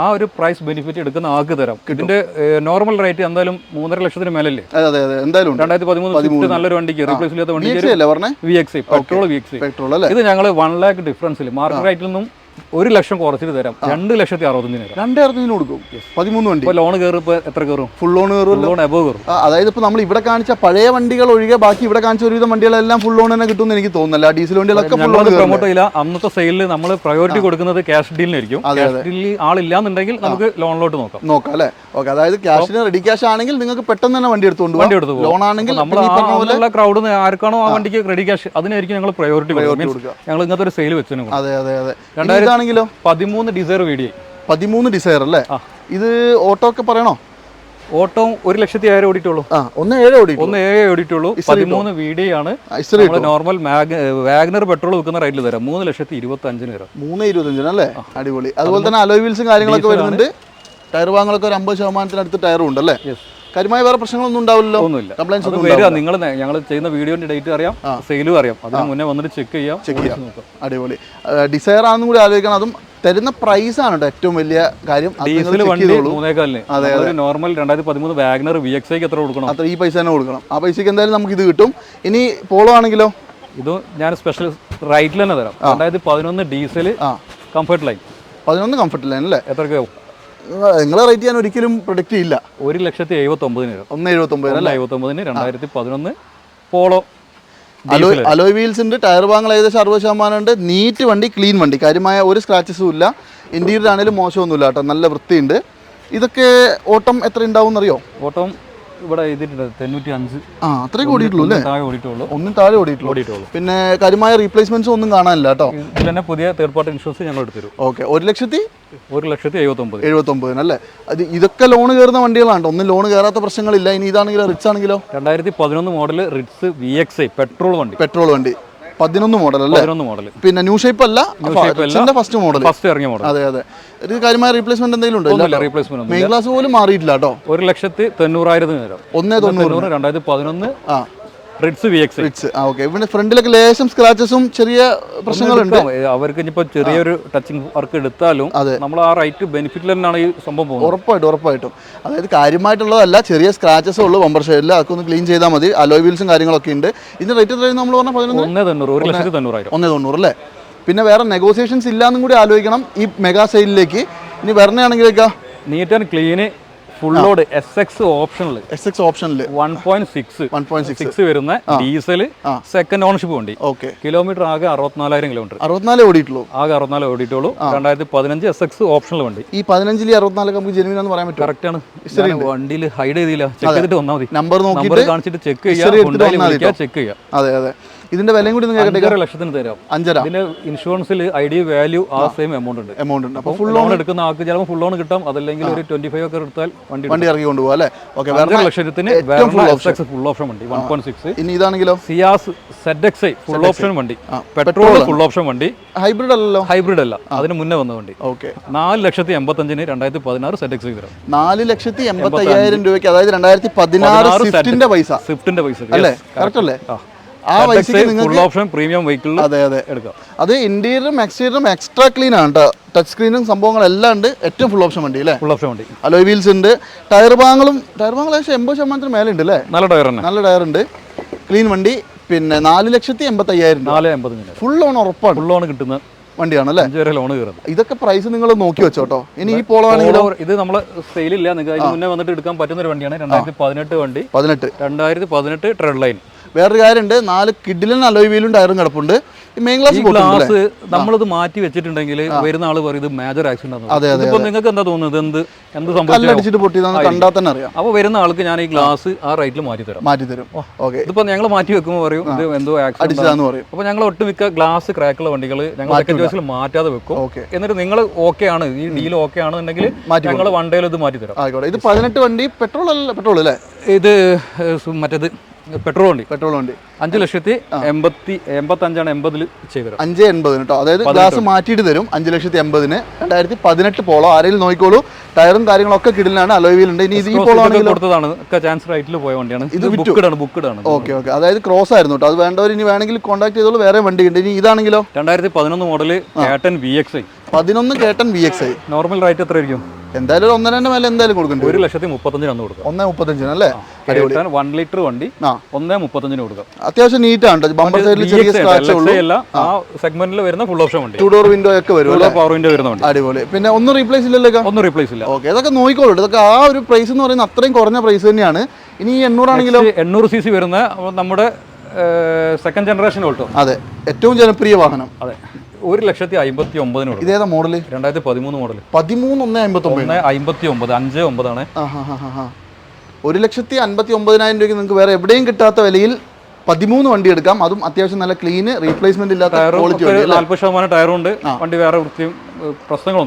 ആ ഒരു പ്രൈസ് ബെനിഫിറ്റ് എടുക്കുന്ന ആൾക്ക് തരാം. ഇതിന്റെ നോർമൽ റേറ്റ് എന്തായാലും മൂന്നര ലക്ഷത്തിന് മേലല്ലേ? എന്തായാലും രണ്ടായിരത്തി പതിമൂന്ന്. നല്ലൊരു വണ്ടിക്ക് റീപ്ലേസ് ഇല്ലാത്ത വണ്ടി V X petrol V X petrol ഇത് ഞങ്ങൾ വൺ ലാക്ക് ഡിഫറൻസിൽ മാർക്കറ്റ് റേറ്റിൽ നിന്നും ഒരു ലക്ഷം കുറച്ചിട്ട് തരാം. രണ്ട് ലക്ഷത്തി അറുപത്തഞ്ചിന് തരാം. അറുപത്തഞ്ചിന് കൊടുക്കും. പതിമൂന്ന് വണ്ടി. ലോൺ കയറി ഇപ്പൊ എത്ര കയറും ഫുൾ ലോൺ കയറും ലോൺ എബോ കയറും അതായത് ഇപ്പൊ നമ്മൾ ഇവിടെ കാണിച്ച പഴയ വണ്ടികൾ ഒഴികെ ബാക്കി ഇവിടെ കാണിച്ച ഒരുവിധം വണ്ടികളെല്ലാം ഫുൾ ലോൺ തന്നെ കിട്ടുമെന്ന് എനിക്ക് തോന്നുന്നില്ല. ഡീസൽ വണ്ടികളൊക്കെ ഫുൾ ലോൺ പ്രൊമോട്ട് ചെയ്യില്ല. അന്നത്തെ സെയിലിൽ നമ്മൾ പ്രയോറിറ്റി കൊടുക്കുന്നത് ക്യാഷ് ഡീലിനായിരിക്കും ക്യാഷ് ഡീലിൽ ആളില്ലാന്നുണ്ടെങ്കിൽ നമുക്ക് ലോണിലോട്ട് നോക്കാം. നോക്കാം അല്ലേ? ഓക്കെ അതായത് ക്യാഷിന് റെഡി ക്യാഷ് ആണെങ്കിൽ നിങ്ങൾക്ക് പെട്ടെന്ന് തന്നെ വണ്ടി എടുത്തുകൊണ്ട് വണ്ടി എടുത്തു ലോൺ ആണെങ്കിൽ നമ്മൾ ക്രൗഡ് ആർക്കാണോ ആ വണ്ടിക്ക് റെഡി ക്യാഷ് അതിനായിരിക്കും ഞങ്ങൾ പ്രയോറിറ്റി കൊടുക്കുക. ഞങ്ങൾ ഇങ്ങനത്തെ ഒരു സെയിൽ വെച്ചു അതെ അതെ അതെ. ഇനി ഇതാണെങ്കിലോ പതിമൂന്ന് ഡിസൈർ വീഡിയോ പതിമൂന്ന് ഡിസൈർ അല്ലേ? ഇത് ഓട്ടോ ഒക്കെ പറയണോ? ഓട്ടോ ഒരു ലക്ഷത്തി ഏഴ് ഓടിയിട്ടുള്ളൂ. ആ ഒന്ന് ഏഴ് ഓടി ഒന്ന് ഏഴ് ഓടിയിട്ടുള്ളൂ. പതിമൂന്ന് വീഡിയോ ആണ്. നമ്മൾ നോർമൽ വാഗ്നർ പെട്രോൾ വെക്കുന്ന റേറ്റിൽ തരാം. മൂന്ന് ലക്ഷത്തി ഇരുപത്തി അഞ്ചിന് തരാം. മൂന്ന് ഇരുപത്തഞ്ചിന് അല്ലേ? അടിപൊളി. അതുപോലെ തന്നെ അലോയ് വീൽസും കാര്യങ്ങളൊക്കെ വരുന്നുണ്ട്. ടയർ വാങ്ങലൊക്കെ ഒരു അമ്പത് ശതമാനത്തിനടുത്ത് ടയറും ഉണ്ട് അല്ലേ. കാര്യമായ വേറെ പ്രശ്നങ്ങളൊന്നും ഉണ്ടാവില്ലല്ലോ. ഒന്നുമില്ല. കംപ്ലൈൻസ് അത് ഒന്നും വരിക. നിങ്ങൾ ഞങ്ങൾ ചെയ്യുന്ന വീഡിയോന്റെ ഡേറ്റ് അറിയാം സെയിലും അറിയാം. അതിന് മുന്നേ വന്നിട്ട് ചെക്ക് ചെയ്യാം. ചെക്ക് ചെയ്യാം. അടിപൊളി. ഡിസയർ ആണെന്നും കൂടി ആലോചിക്കണം. അതും തരുന്ന പ്രൈസ് ആണ് ഏറ്റവും വലിയ കാര്യം. അത് ഡീസൽ വണ്ടി മൂന്നേക്കാലിന് ഒരു നോർമൽ രണ്ടായിരത്തി പതിമൂന്ന് വാഗ്നർ വി എക്സ് ഐക്ക് എത്ര കൊടുക്കണം? അത്ര ഈ പൈസ തന്നെ കൊടുക്കണം. ആ പൈസക്ക് എന്തായാലും നമുക്ക് ഇത് കിട്ടും. ഇനി പോളോ ആണെങ്കിലോ? ഇത് ഞാൻ സ്പെഷ്യൽ റൈറ്റിൽ തന്നെ തരാം. രണ്ടായിരത്തി പതിനൊന്ന് ഡീസൽ കംഫർട്ട് ലൈൻ പതിനൊന്ന് കംഫർട്ട് ലൈൻ അല്ലേ? എത്രയ്ക്കാവും നിങ്ങളെ റേറ്റ് ഞാൻ ഒരിക്കലും പ്രൊഡക്റ്റ് ചെയ്യില്ല. ഒരു ലക്ഷത്തി എഴുപത്തി ഒമ്പതിന് തരാം ഒന്ന് എഴുപത്തൊമ്പത് എഴുപത്തൊമ്പതിന് രണ്ടായിരത്തി പതിനൊന്ന് പോളോ അലോയ് അലോയ് വീൽസ് ഉണ്ട് ടയർ ഭാഗങ്ങൾ ഏകദേശം അറുപത് ശതമാനം ഉണ്ട് നീറ്റ് വണ്ടി ക്ലീൻ വണ്ടി. കാര്യമായ ഒരു സ്ക്രാച്ചസും ഇല്ല. ഇന്റീരിയർ ആണെങ്കിലും മോശമൊന്നുമില്ല കേട്ടോ. നല്ല വൃത്തിയുണ്ട്. ഇതൊക്കെ ഓട്ടം എത്ര ഉണ്ടാവും എന്നറിയോ ഓട്ടം ഇവിടെ എഴുതിയിട്ടുണ്ട് തൊണ്ണൂറ്റി അഞ്ച് ആ അത്രയും ഓടിയിട്ടുള്ളൂ അല്ലേ? താഴെ ഓടിയിട്ടുള്ളൂ. ഒന്നും താഴെ ഓടിയിട്ടുള്ളൂ. ഓടിയിട്ടുള്ളൂ. പിന്നെ കാര്യമായ റീപ്ലേസ്മെന്റ്സ് ഒന്നും കാണാനില്ല കേട്ടോ? ഇതിൽ തന്നെ പുതിയ തേർഡ് പാർട്ടി ഇൻഷുറൻസ് ഞങ്ങൾ എടുത്തു തരും ഓക്കെ ഒരു ലക്ഷത്തി? ഒരു ലക്ഷത്തി എഴുപത്തൊമ്പത്. എഴുപത്തൊമ്പതിന് അല്ലേ? അത് ഇതൊക്കെ ലോൺ കയറുന്ന വണ്ടികളാണ് ഒന്നും ലോൺ കയറാത്ത പ്രശ്നങ്ങളില്ല. ഇനി ഇതാണെങ്കിലോ റിച്ച് ആണെങ്കിലോ? രണ്ടായിരത്തി പതിനൊന്ന് model Ritz V X petrol വണ്ടി. പെട്രോൾ വണ്ടി. പതിനൊന്ന് മോഡൽ അല്ലേ? പതിനൊന്ന് മോഡൽ പിന്നെ ന്യൂ ഷേപ്പ് അല്ല ഫസ്റ്റ് മോഡൽ ഫസ്റ്റ് ഇറങ്ങിയ മോഡൽ അതെ അതെ. ഒരു കാര്യമായ റീപ്ലേസ്മെന്റ് എന്തെങ്കിലും ഉണ്ടോ? റീപ്ലേസ്മെന്റ് മെയിൻ ക്ലാസ് പോലും മാറിയിട്ടില്ല കേട്ടോ. ഒരു ലക്ഷത്തി തൊണ്ണൂറായിരത്തിന് ഒന്നേ തൊണ്ണൂറ്. രണ്ടായിരത്തി പതിനൊന്ന്. റിറ്റ്സ് വി എക്സ് റിഡ്സ് ആ ഓക്കെ ഇവിടെ ഫ്രണ്ടിലൊക്കെ ലേശം സ്ക്രാച്ചസും ചെറിയ പ്രശ്നങ്ങളുണ്ട്. അവർക്ക് ഇനിയിപ്പോൾ ചെറിയൊരു ടച്ചിങ് വർക്ക് എടുത്താലും. നമ്മൾ ആ റൈറ്റ് ബെനിഫിറ്റിൽ തന്നെയാണ് ഈ സംഭവം പോകുന്നത്. ഉറപ്പായിട്ടും ഉറപ്പായിട്ടും. അതായത് കാര്യമായിട്ടുള്ളതല്ല ചെറിയ സ്ക്രാച്ചസും ഉള്ളൂ ബമ്പർ ഷെയ്ഡിൽ അതൊക്കെ ഒന്ന് ക്ലീൻ ചെയ്താൽ മതി. അലോയ് വീൽസും കാര്യങ്ങളൊക്കെ ഉണ്ട്. ഇതിന്റെ റേറ്റ് എത്ര നമ്മൾ പറഞ്ഞ പതിനൊന്ന്? ഒന്നേ തൊണ്ണൂറ് ഒരു ലക്ഷത്തി തൊണ്ണൂറായിരം. ഒന്നേ തൊണ്ണൂറ് അല്ലേ? പിന്നെ വേറെ നെഗോസിയേഷൻസ് ഇല്ലാന്നും കൂടി ആലോചിക്കണം ഈ മെഗാ സെയിലിലേക്ക് ഇനി വരണയാണെങ്കിലേക്കാ neat and clean full load S X ഓപ്ഷനിൽ എസ് എക്സ് ഓപ്ഷനിൽ one point six one point six വരുന്ന ഡീസൽ സെക്കൻഡ് ഓണർഷിപ്പ് വണ്ടി. ഓക്കെ കിലോമീറ്റർ ആകെ അറുപത്തിനാലായിരം കിലോമീറ്റർ അറുപത്തിനാല് ഓടിയിട്ടുള്ളൂ. ആകെ അറുപത്തിനാല് ഓടിയിട്ടുള്ളൂ. രണ്ടായിരത്തി പതിനഞ്ച് എസ് എക്സ് ഓപ്ഷണൽ വണ്ടി. ഈ പതിനഞ്ചിൽ അറുപത്തിനാല് നമുക്ക് ജെനുവിൻ എന്ന് പറയാൻ പറ്റും കറക്റ്റ് ആണ്. വണ്ടിയിൽ ഹൈഡ് ചെയ്തില്ല. ചെക്ക് ചെയ്തിട്ട് വന്നാൽ മതി. നമ്പർ നോക്കി കാണിച്ചിട്ട് ചെക്ക് ചെയ്യാം. ചെക്ക് ചെയ്യാം. അതെ അതെ. ഇതിന്റെ വിലയും കൂടി നിങ്ങൾ കേൾക്കട്ടെ ലക്ഷത്തിന് തരാം. അഞ്ചര. ഇതിന്റെ ഇൻഷുറൻസിൽ ഐ ഡി വാല്യൂ ആ സെയിം എമൗണ്ട് ഉണ്ട്. എമൗണ്ട് ഉണ്ട്. അപ്പോൾ ഫുൾ ലോൺ എടുക്കുന്ന ആൾക്ക് ചിലപ്പോൾ ഫുൾ ലോൺ കിട്ടാം. അതല്ലെങ്കിൽ ഒരു ട്വന്റി ഫൈവ് ഒക്കെ എടുത്താൽ വണ്ടി വണ്ടി ഇറക്കി കൊണ്ടുപോകാം അല്ലേ? ഓക്കെ വേറെ ലക്ഷത്തിന് ഫുൾ ഓപ്ഷൻ വണ്ടി വൺ പോയിന്റ് സിക്സ് ഇനി ഇതാണെങ്കിലോ? Ciaz Z X I full option വണ്ടി. പെട്രോൾ ഫുൾ ഓപ്ഷൻ വണ്ടി. ഹൈബ്രിഡ് അല്ലല്ലോ. ഹൈബ്രിഡ് അല്ല. അതിന് മുന്നേ വന്ന വണ്ടി. ഓക്കെ നാല് ലക്ഷത്തി എൺപത്തഞ്ചിന് രണ്ടായിരത്തി പതിനാറ് സെഡ് എക്സ് തരാം. നാല് ലക്ഷത്തി എൺപത്തി അയ്യായിരം രൂപയ്ക്ക് അതായത് രണ്ടായിരത്തി പതിനാറ് സ്വിഫ്റ്റിന്റെ പൈസ. സ്വിഫ്റ്റിന്റെ പൈസ. അല്ലേ? കറക്റ്റ് അല്ലേ? ആ ഫുൾ നിങ്ങൾക്ക് ഓപ്ഷൻ പ്രീമിയം വെഹിക്കിൾ അതെ അതെ എടുക്കാം. അത് ഇന്റീരിയറും എക്സ്റ്റീരിയറും എക്സ്ട്രാ ക്ലീൻ ആണ് കേട്ടോ ടച്ച് സ്ക്രീനും സംഭവങ്ങളെല്ലാം ഉണ്ട്. ഏറ്റവും ഫുൾ ഓപ്ഷൻ വണ്ടി അല്ലേ? ഫുൾ ഓപ്ഷൻ വണ്ടി. അലോയ് വീൽസ് ഉണ്ട്. ടയർ ഭാഗങ്ങളും ടയർ ഭാഗങ്ങൾ ഏകദേശം എൺപത് ശതമാനത്തിന് മേലെ ഉണ്ട് അല്ലേ? നല്ല ടയർ നല്ല ടയർ ഉണ്ട്. ക്ലീൻ വണ്ടി. പിന്നെ നാല് ലക്ഷത്തി എൺപത്തി അയ്യായിരം നാല് അമ്പത് ഫുൾ ലോൺ ഉറപ്പാണ്. ഫുൾ ലോൺ കിട്ടുന്ന വണ്ടിയാണ് അല്ലേ? അഞ്ച് വരെ ലോൺ കയറുന്നത്. ഇതൊക്കെ പ്രൈസ് നിങ്ങൾ നോക്കി വെച്ചോ വെച്ചോട്ടോ ഇനി ഈ പോളോ ആണെങ്കിലോ ഇത് നമ്മൾ സെയിലില്ല നിങ്ങൾക്ക് അതിന് മുന്നേ വന്നിട്ട് എടുക്കാൻ പറ്റുന്ന ഒരു വണ്ടിയാണ്. രണ്ടായിരത്തി പതിനെട്ട് വണ്ടി. പതിനെട്ട്. രണ്ടായിരത്തി പതിനെട്ട് ട്രെഡ് ലൈൻ വേറൊരു കാര്യമുണ്ട് നാല് കിഡിലും അലോയ് വീലും ടയറും കിടപ്പുണ്ട്. മെയിൻ ഗ്ലാസ് ഗ്ലാസ് നമ്മളിത് മാറ്റി വെച്ചിട്ടുണ്ടെങ്കിൽ വരുന്ന ആൾ പറയും ഇത് മേജർ ആക്സിഡന്റ് അതെ, അതെ നിങ്ങൾക്ക് എന്താ തോന്നുന്നത്? എന്ത് എന്ത് സംഭവിച്ചിട്ട് പൊട്ടിയതാന്ന് കണ്ടാൽ തന്നെ അറിയാം. അപ്പോൾ വരുന്ന ആൾക്ക് ഞാൻ ഈ ഗ്ലാസ് ആ റൈറ്റിൽ മാറ്റി തരാം. മാറ്റി തരും ഓക്കെ. ഇതിപ്പോ ഞങ്ങൾ മാറ്റി വെക്കുമ്പോൾ പറയും ഇത് എന്തോ ആക്സിഡന്റ് പറയും. അപ്പോൾ ഞങ്ങൾ ഒട്ടുമിക്ക ഗ്ലാസ് ക്രാക്കുള്ള വണ്ടികൾ ഞങ്ങൾ സെക്കൻഡ് ചോയ്സിൽ മാറ്റാതെ വെക്കും. എന്നിട്ട് നിങ്ങൾ ഓക്കെ ആണ് ഈ ഡീൽ ഓക്കെ ആണെന്നുണ്ടെങ്കിൽ ഞങ്ങൾ വൺ ഡേയിൽ ഇത് മാറ്റി തരാം ആയിക്കോട്ടെ. ഇത് പതിനെട്ട് വണ്ടി പെട്രോൾ അല്ല പെട്രോൾ അല്ലേ? ഇത് മറ്റേത് പെട്രോൾ വണ്ടി. പെട്രോൾ വണ്ടി. അഞ്ച് ലക്ഷത്തി എൺപത്തി എൺപത്തഞ്ചാണ് എൺപതിൽ ചെയ്തത്. അഞ്ച് എൺപതിന് കേട്ടോ. അതായത് ഗ്ലാസ് മാറ്റിയിട്ട് തരും അഞ്ച് ലക്ഷത്തി എൺപതിന്. രണ്ടായിരത്തി പതിനെട്ട് പോളോ ആരെങ്കിലും നോക്കിക്കോളൂ. ടയറും കാര്യങ്ങളൊക്കെ കിടിലാണ് അലോയിലുണ്ട് ഇനി ഇത് ഈ പോളോ ആണെങ്കിൽ കൊടുത്തതാണ്. ചാൻസ് റൈറ്റിൽ പോയ വണ്ടിയാണ്. ഇത് ബുക്ക്ഡ് ആണ് ഓക്കെ ഓക്കെ. അതായത് ക്രോസ് ആയിരുന്നു കേട്ടോ. അത് വേണ്ടവർ ഇനി വേണമെങ്കിൽ കോൺടാക്ട് ചെയ്തോളൂ. വേറെ വണ്ടി ഉണ്ട് ഇനി ഇതാണെങ്കിലോ? രണ്ടായിരത്തി പതിനൊന്ന് മോഡൽ കേട്ടൻ വി എക്സ് ഐ പതിനൊന്ന് കേട്ടൻ V X I normal rate എത്ര ആയിരിക്കും എന്തായാലും ഒരു ഒന്നര മേലെ എന്തായാലും കൊടുക്കണ്ടേ ഒരു ലക്ഷത്തി മുപ്പത്തഞ്ചിന് ഒന്ന് കൊടുക്കാം. ഒന്നേ മുപ്പത്തഞ്ചിന് അല്ലേ? വൺ ലിറ്റർ വണ്ടി ഒന്നേ മുപ്പത്തഞ്ചിന് കൊടുക്കാം. അത്യാവശ്യം നീറ്റ് ആണ് ബമ്പർ സൈഡിൽ ചെറിയ സ്ക്രാച്ച് ഉള്ളൂ. ആ. സെഗ്മെന്റിൽ വരുന്ന ഫുൾ ഓപ്ഷൻ വണ്ടി. ടു ഡോർ വിൻഡോ ഒക്കെ വരും പവർ വിൻഡോ വരുന്ന വണ്ടി. അടിപൊളി. പിന്നെ ഒന്നും റീപ്ലേസ് ഇല്ലല്ലോ ഒന്നും റീപ്ലേസ് ഇല്ല. ഓക്കെ ഇതൊക്കെ നോക്കിക്കോളൂ ഇതൊക്കെ ആ ഒരു പ്രൈസ് എന്ന് പറയുന്നത് അത്രയും കുറഞ്ഞ പ്രൈസ് തന്നെയാണ്. ഇനി ഈ എണ്ണൂറാണെങ്കിലോ എണ്ണൂറ് സി സി വരുന്ന നമ്മുടെ സെക്കൻഡ് ജനറേഷൻ ഓട്ടോ അതെ ഏറ്റവും ജനപ്രിയ വാഹനം. അതെ. ഒരു ലക്ഷത്തി അമ്പത്തി ഒമ്പതിന് കൊടുക്കും. ഇതേതാ മോഡൽ രണ്ടായിരത്തി പതിമൂന്ന് മോഡൽ പതിമൂന്ന് ഒന്ന് അമ്പത്തി ഒമ്പത് അമ്പത്തി ഒമ്പത് അഞ്ച് ഒമ്പതാണ്. ഒരു ലക്ഷത്തി അൻപത്തി ഒമ്പതിനായിരം രൂപയ്ക്ക് നിങ്ങൾക്ക് വേറെ എവിടെയും കിട്ടാത്ത വിലയിൽ പതിമൂന്ന് വണ്ടി എടുക്കാം. അതും അത്യാവശ്യം നല്ല ക്ലീന് റീപ്ലേസ്മെന്റ് ഇല്ലാത്ത ക്വാളിറ്റി വണ്ടി ശതമാനം വേറെ വൃത്തിയും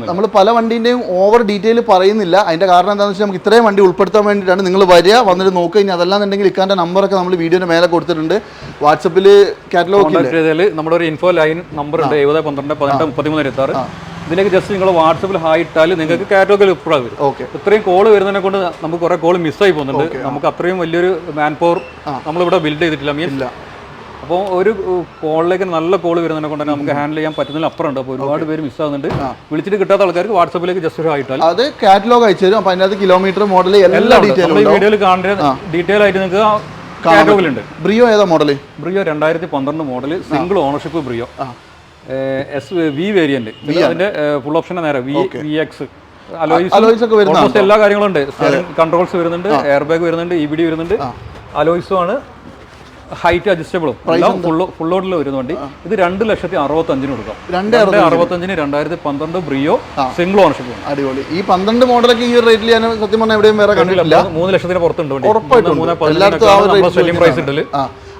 നമ്മൾ പല വണ്ടീന്റെയും ഓവർ ഡീറ്റെയിൽ പറയുന്നില്ല. അതിന്റെ കാരണം എന്താണെന്ന് വെച്ചാൽ നമുക്ക് ഇത്രയും വണ്ടി ഉൾപ്പെടുത്താൻ വേണ്ടിയിട്ടാണ് നിങ്ങൾ വരിക. വന്നിട്ട് നോക്കുക ഇനി അതല്ലാന്നുണ്ടെങ്കിൽ ഇക്കാന്റെ നമ്പറൊക്കെ നമ്മൾ വീഡിയോയുടെ മേലെ കൊടുത്തിട്ടുണ്ട്. വാട്സപ്പിൽ കാറ്റലോഗ് ചെയ്താൽ നമ്മുടെ ഒരു ഇൻഫോ ലൈൻ നമ്പർ ഉണ്ട്. എഴുപത് പന്ത്രണ്ട് പതിനെട്ട് മുപ്പത്തിമൂന്ന് ഇരുപത്താറ്. ഇതിലേക്ക് ജസ്റ്റ് നിങ്ങൾ വാട്സപ്പിൽ ഹായ് ഇട്ടാൽ നിങ്ങൾക്ക് കാറ്റോഗിൽ ഇപ്പോഴാണ് വരും. ഓക്കെ ഇത്രയും കോൾ വരുന്നതിനെ കൊണ്ട് നമുക്ക് കുറെ കോൾ മിസ്സായി പോകുന്നുണ്ട്. നമുക്ക് അത്രയും വലിയൊരു മാൻ പവർ നമ്മളിവിടെ ബിൽഡ് ചെയ്തിട്ടില്ല. മീൻസ് അപ്പോൾ ഒരു കോളിലേക്ക് നല്ല കോൾ വരുന്നതിനെ കൊണ്ട് തന്നെ നമുക്ക് ഹാൻഡിൽ ചെയ്യാൻ പറ്റുന്നതിൽ അപ്പുറം ഉണ്ട് അപ്പോൾ ഒരുപാട് പേര് മിസ് ആകുന്നുണ്ട് വിളിച്ചിട്ട് കിട്ടാത്ത ആൾക്കാർക്ക് വാട്സപ്പിലേക്ക് ജസ്റ്റ് ഒരു ആയിട്ടാൽ അത് കാറ്റലോഗ് അയച്ചു തരും. അപ്പോൾ അതിനകത്ത് കിലോമീറ്റർ മോഡൽ എല്ലാ ഡീറ്റെയിലും വീഡിയോയിൽ കാണേണ്ട ഡീറ്റെയിൽ ആയിട്ട് നിങ്ങൾക്ക് കാറ്റലോഗിലുണ്ട് ബ്രിയോ ഏതാ മോഡൽ ബ്രിയോ രണ്ടായിരത്തി പന്ത്രണ്ട് model single ownership Brio S V variant അതിന്റെ ഫുൾ ഓപ്ഷന്റെ നേരെ. വി വി എക്സ് അലോയിസ് ഒക്കെ വരുന്ന ഓൾമോസ്റ്റ് എല്ലാ കാര്യങ്ങളും ഉണ്ട് കൺട്രോൾസ് വരുന്നുണ്ട് എയർ ബാഗ് വരുന്നുണ്ട് ഇ ബി ഡി വരുന്നുണ്ട്. അലോയ്സും ആണ്. ഹൈറ്റ് അഡ്ജസ്റ്റബിളും എല്ലാം ഫുൾ ഫുൾ ലോഡിൽ വരുന്ന വണ്ടി. ഇത് രണ്ട് ലക്ഷത്തി അറുപത്തഞ്ചിന് കൊടുക്കാം. രണ്ട് അറുപത്തഞ്ചിന്. രണ്ടായിരത്തി പന്ത്രണ്ട് ബ്രിയോ സിംഗിൾ ഓണർഷിപ്പ് അടിപൊളി. ഈ പന്ത്രണ്ട് മോഡലൊക്കെ ഈ റേറ്റിൽ ഞാൻ സത്യം പറഞ്ഞാൽ എവിടെയും വേറെ കണ്ടില്ല മൂന്ന് ലക്ഷത്തിന് പുറത്തുണ്ട് വണ്ടി. മൂന്ന് പതിനഞ്ചിനൊക്കെയാണ് പ്രൈസ് ഉണ്ടല്ലേ.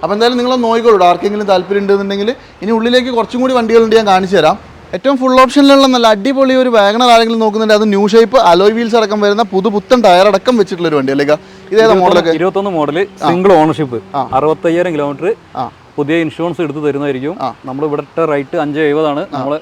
അപ്പോൾ എന്തായാലും നിങ്ങൾ നോയിക്കോളൂ ആർക്കെങ്കിലും താല്പര്യം ഉണ്ടെന്നുണ്ടെങ്കിൽ ഇനി ഉള്ളിലേക്ക് കുറച്ചും കൂടി വണ്ടികളുണ്ട് ഞാൻ കാണിച്ചു തരാം. ഏറ്റവും ഫുൾ ഓപ്ഷനിലുള്ള നല്ല അടിപൊളി ഒരു വാഗണർ ആരെങ്കിലും നോക്കുന്നുണ്ട് അത് ന്യൂ ഷേപ്പ് അലോയ് വീൽസ് അടക്കം വരുന്ന പുതു പുത്തൻ ടയർ അടക്കം വെച്ചിട്ടുള്ള ഒരു വണ്ടി അല്ലേ ഇതേതാ മോഡലൊക്കെ ഇരുപത്തൊന്ന് മോഡൽ സിംഗിൾ ഓണർഷിപ്പ് അറുപത്തയ്യായിരം കിലോമീറ്റർ ആ. പുതിയ ഇൻഷുറൻസ് എടുത്ത് തരുന്നതായിരിക്കും. നമ്മൾ ഇവിടുത്തെ റേറ്റ് അഞ്ച് എഴുപതാണ്. നമ്മൾ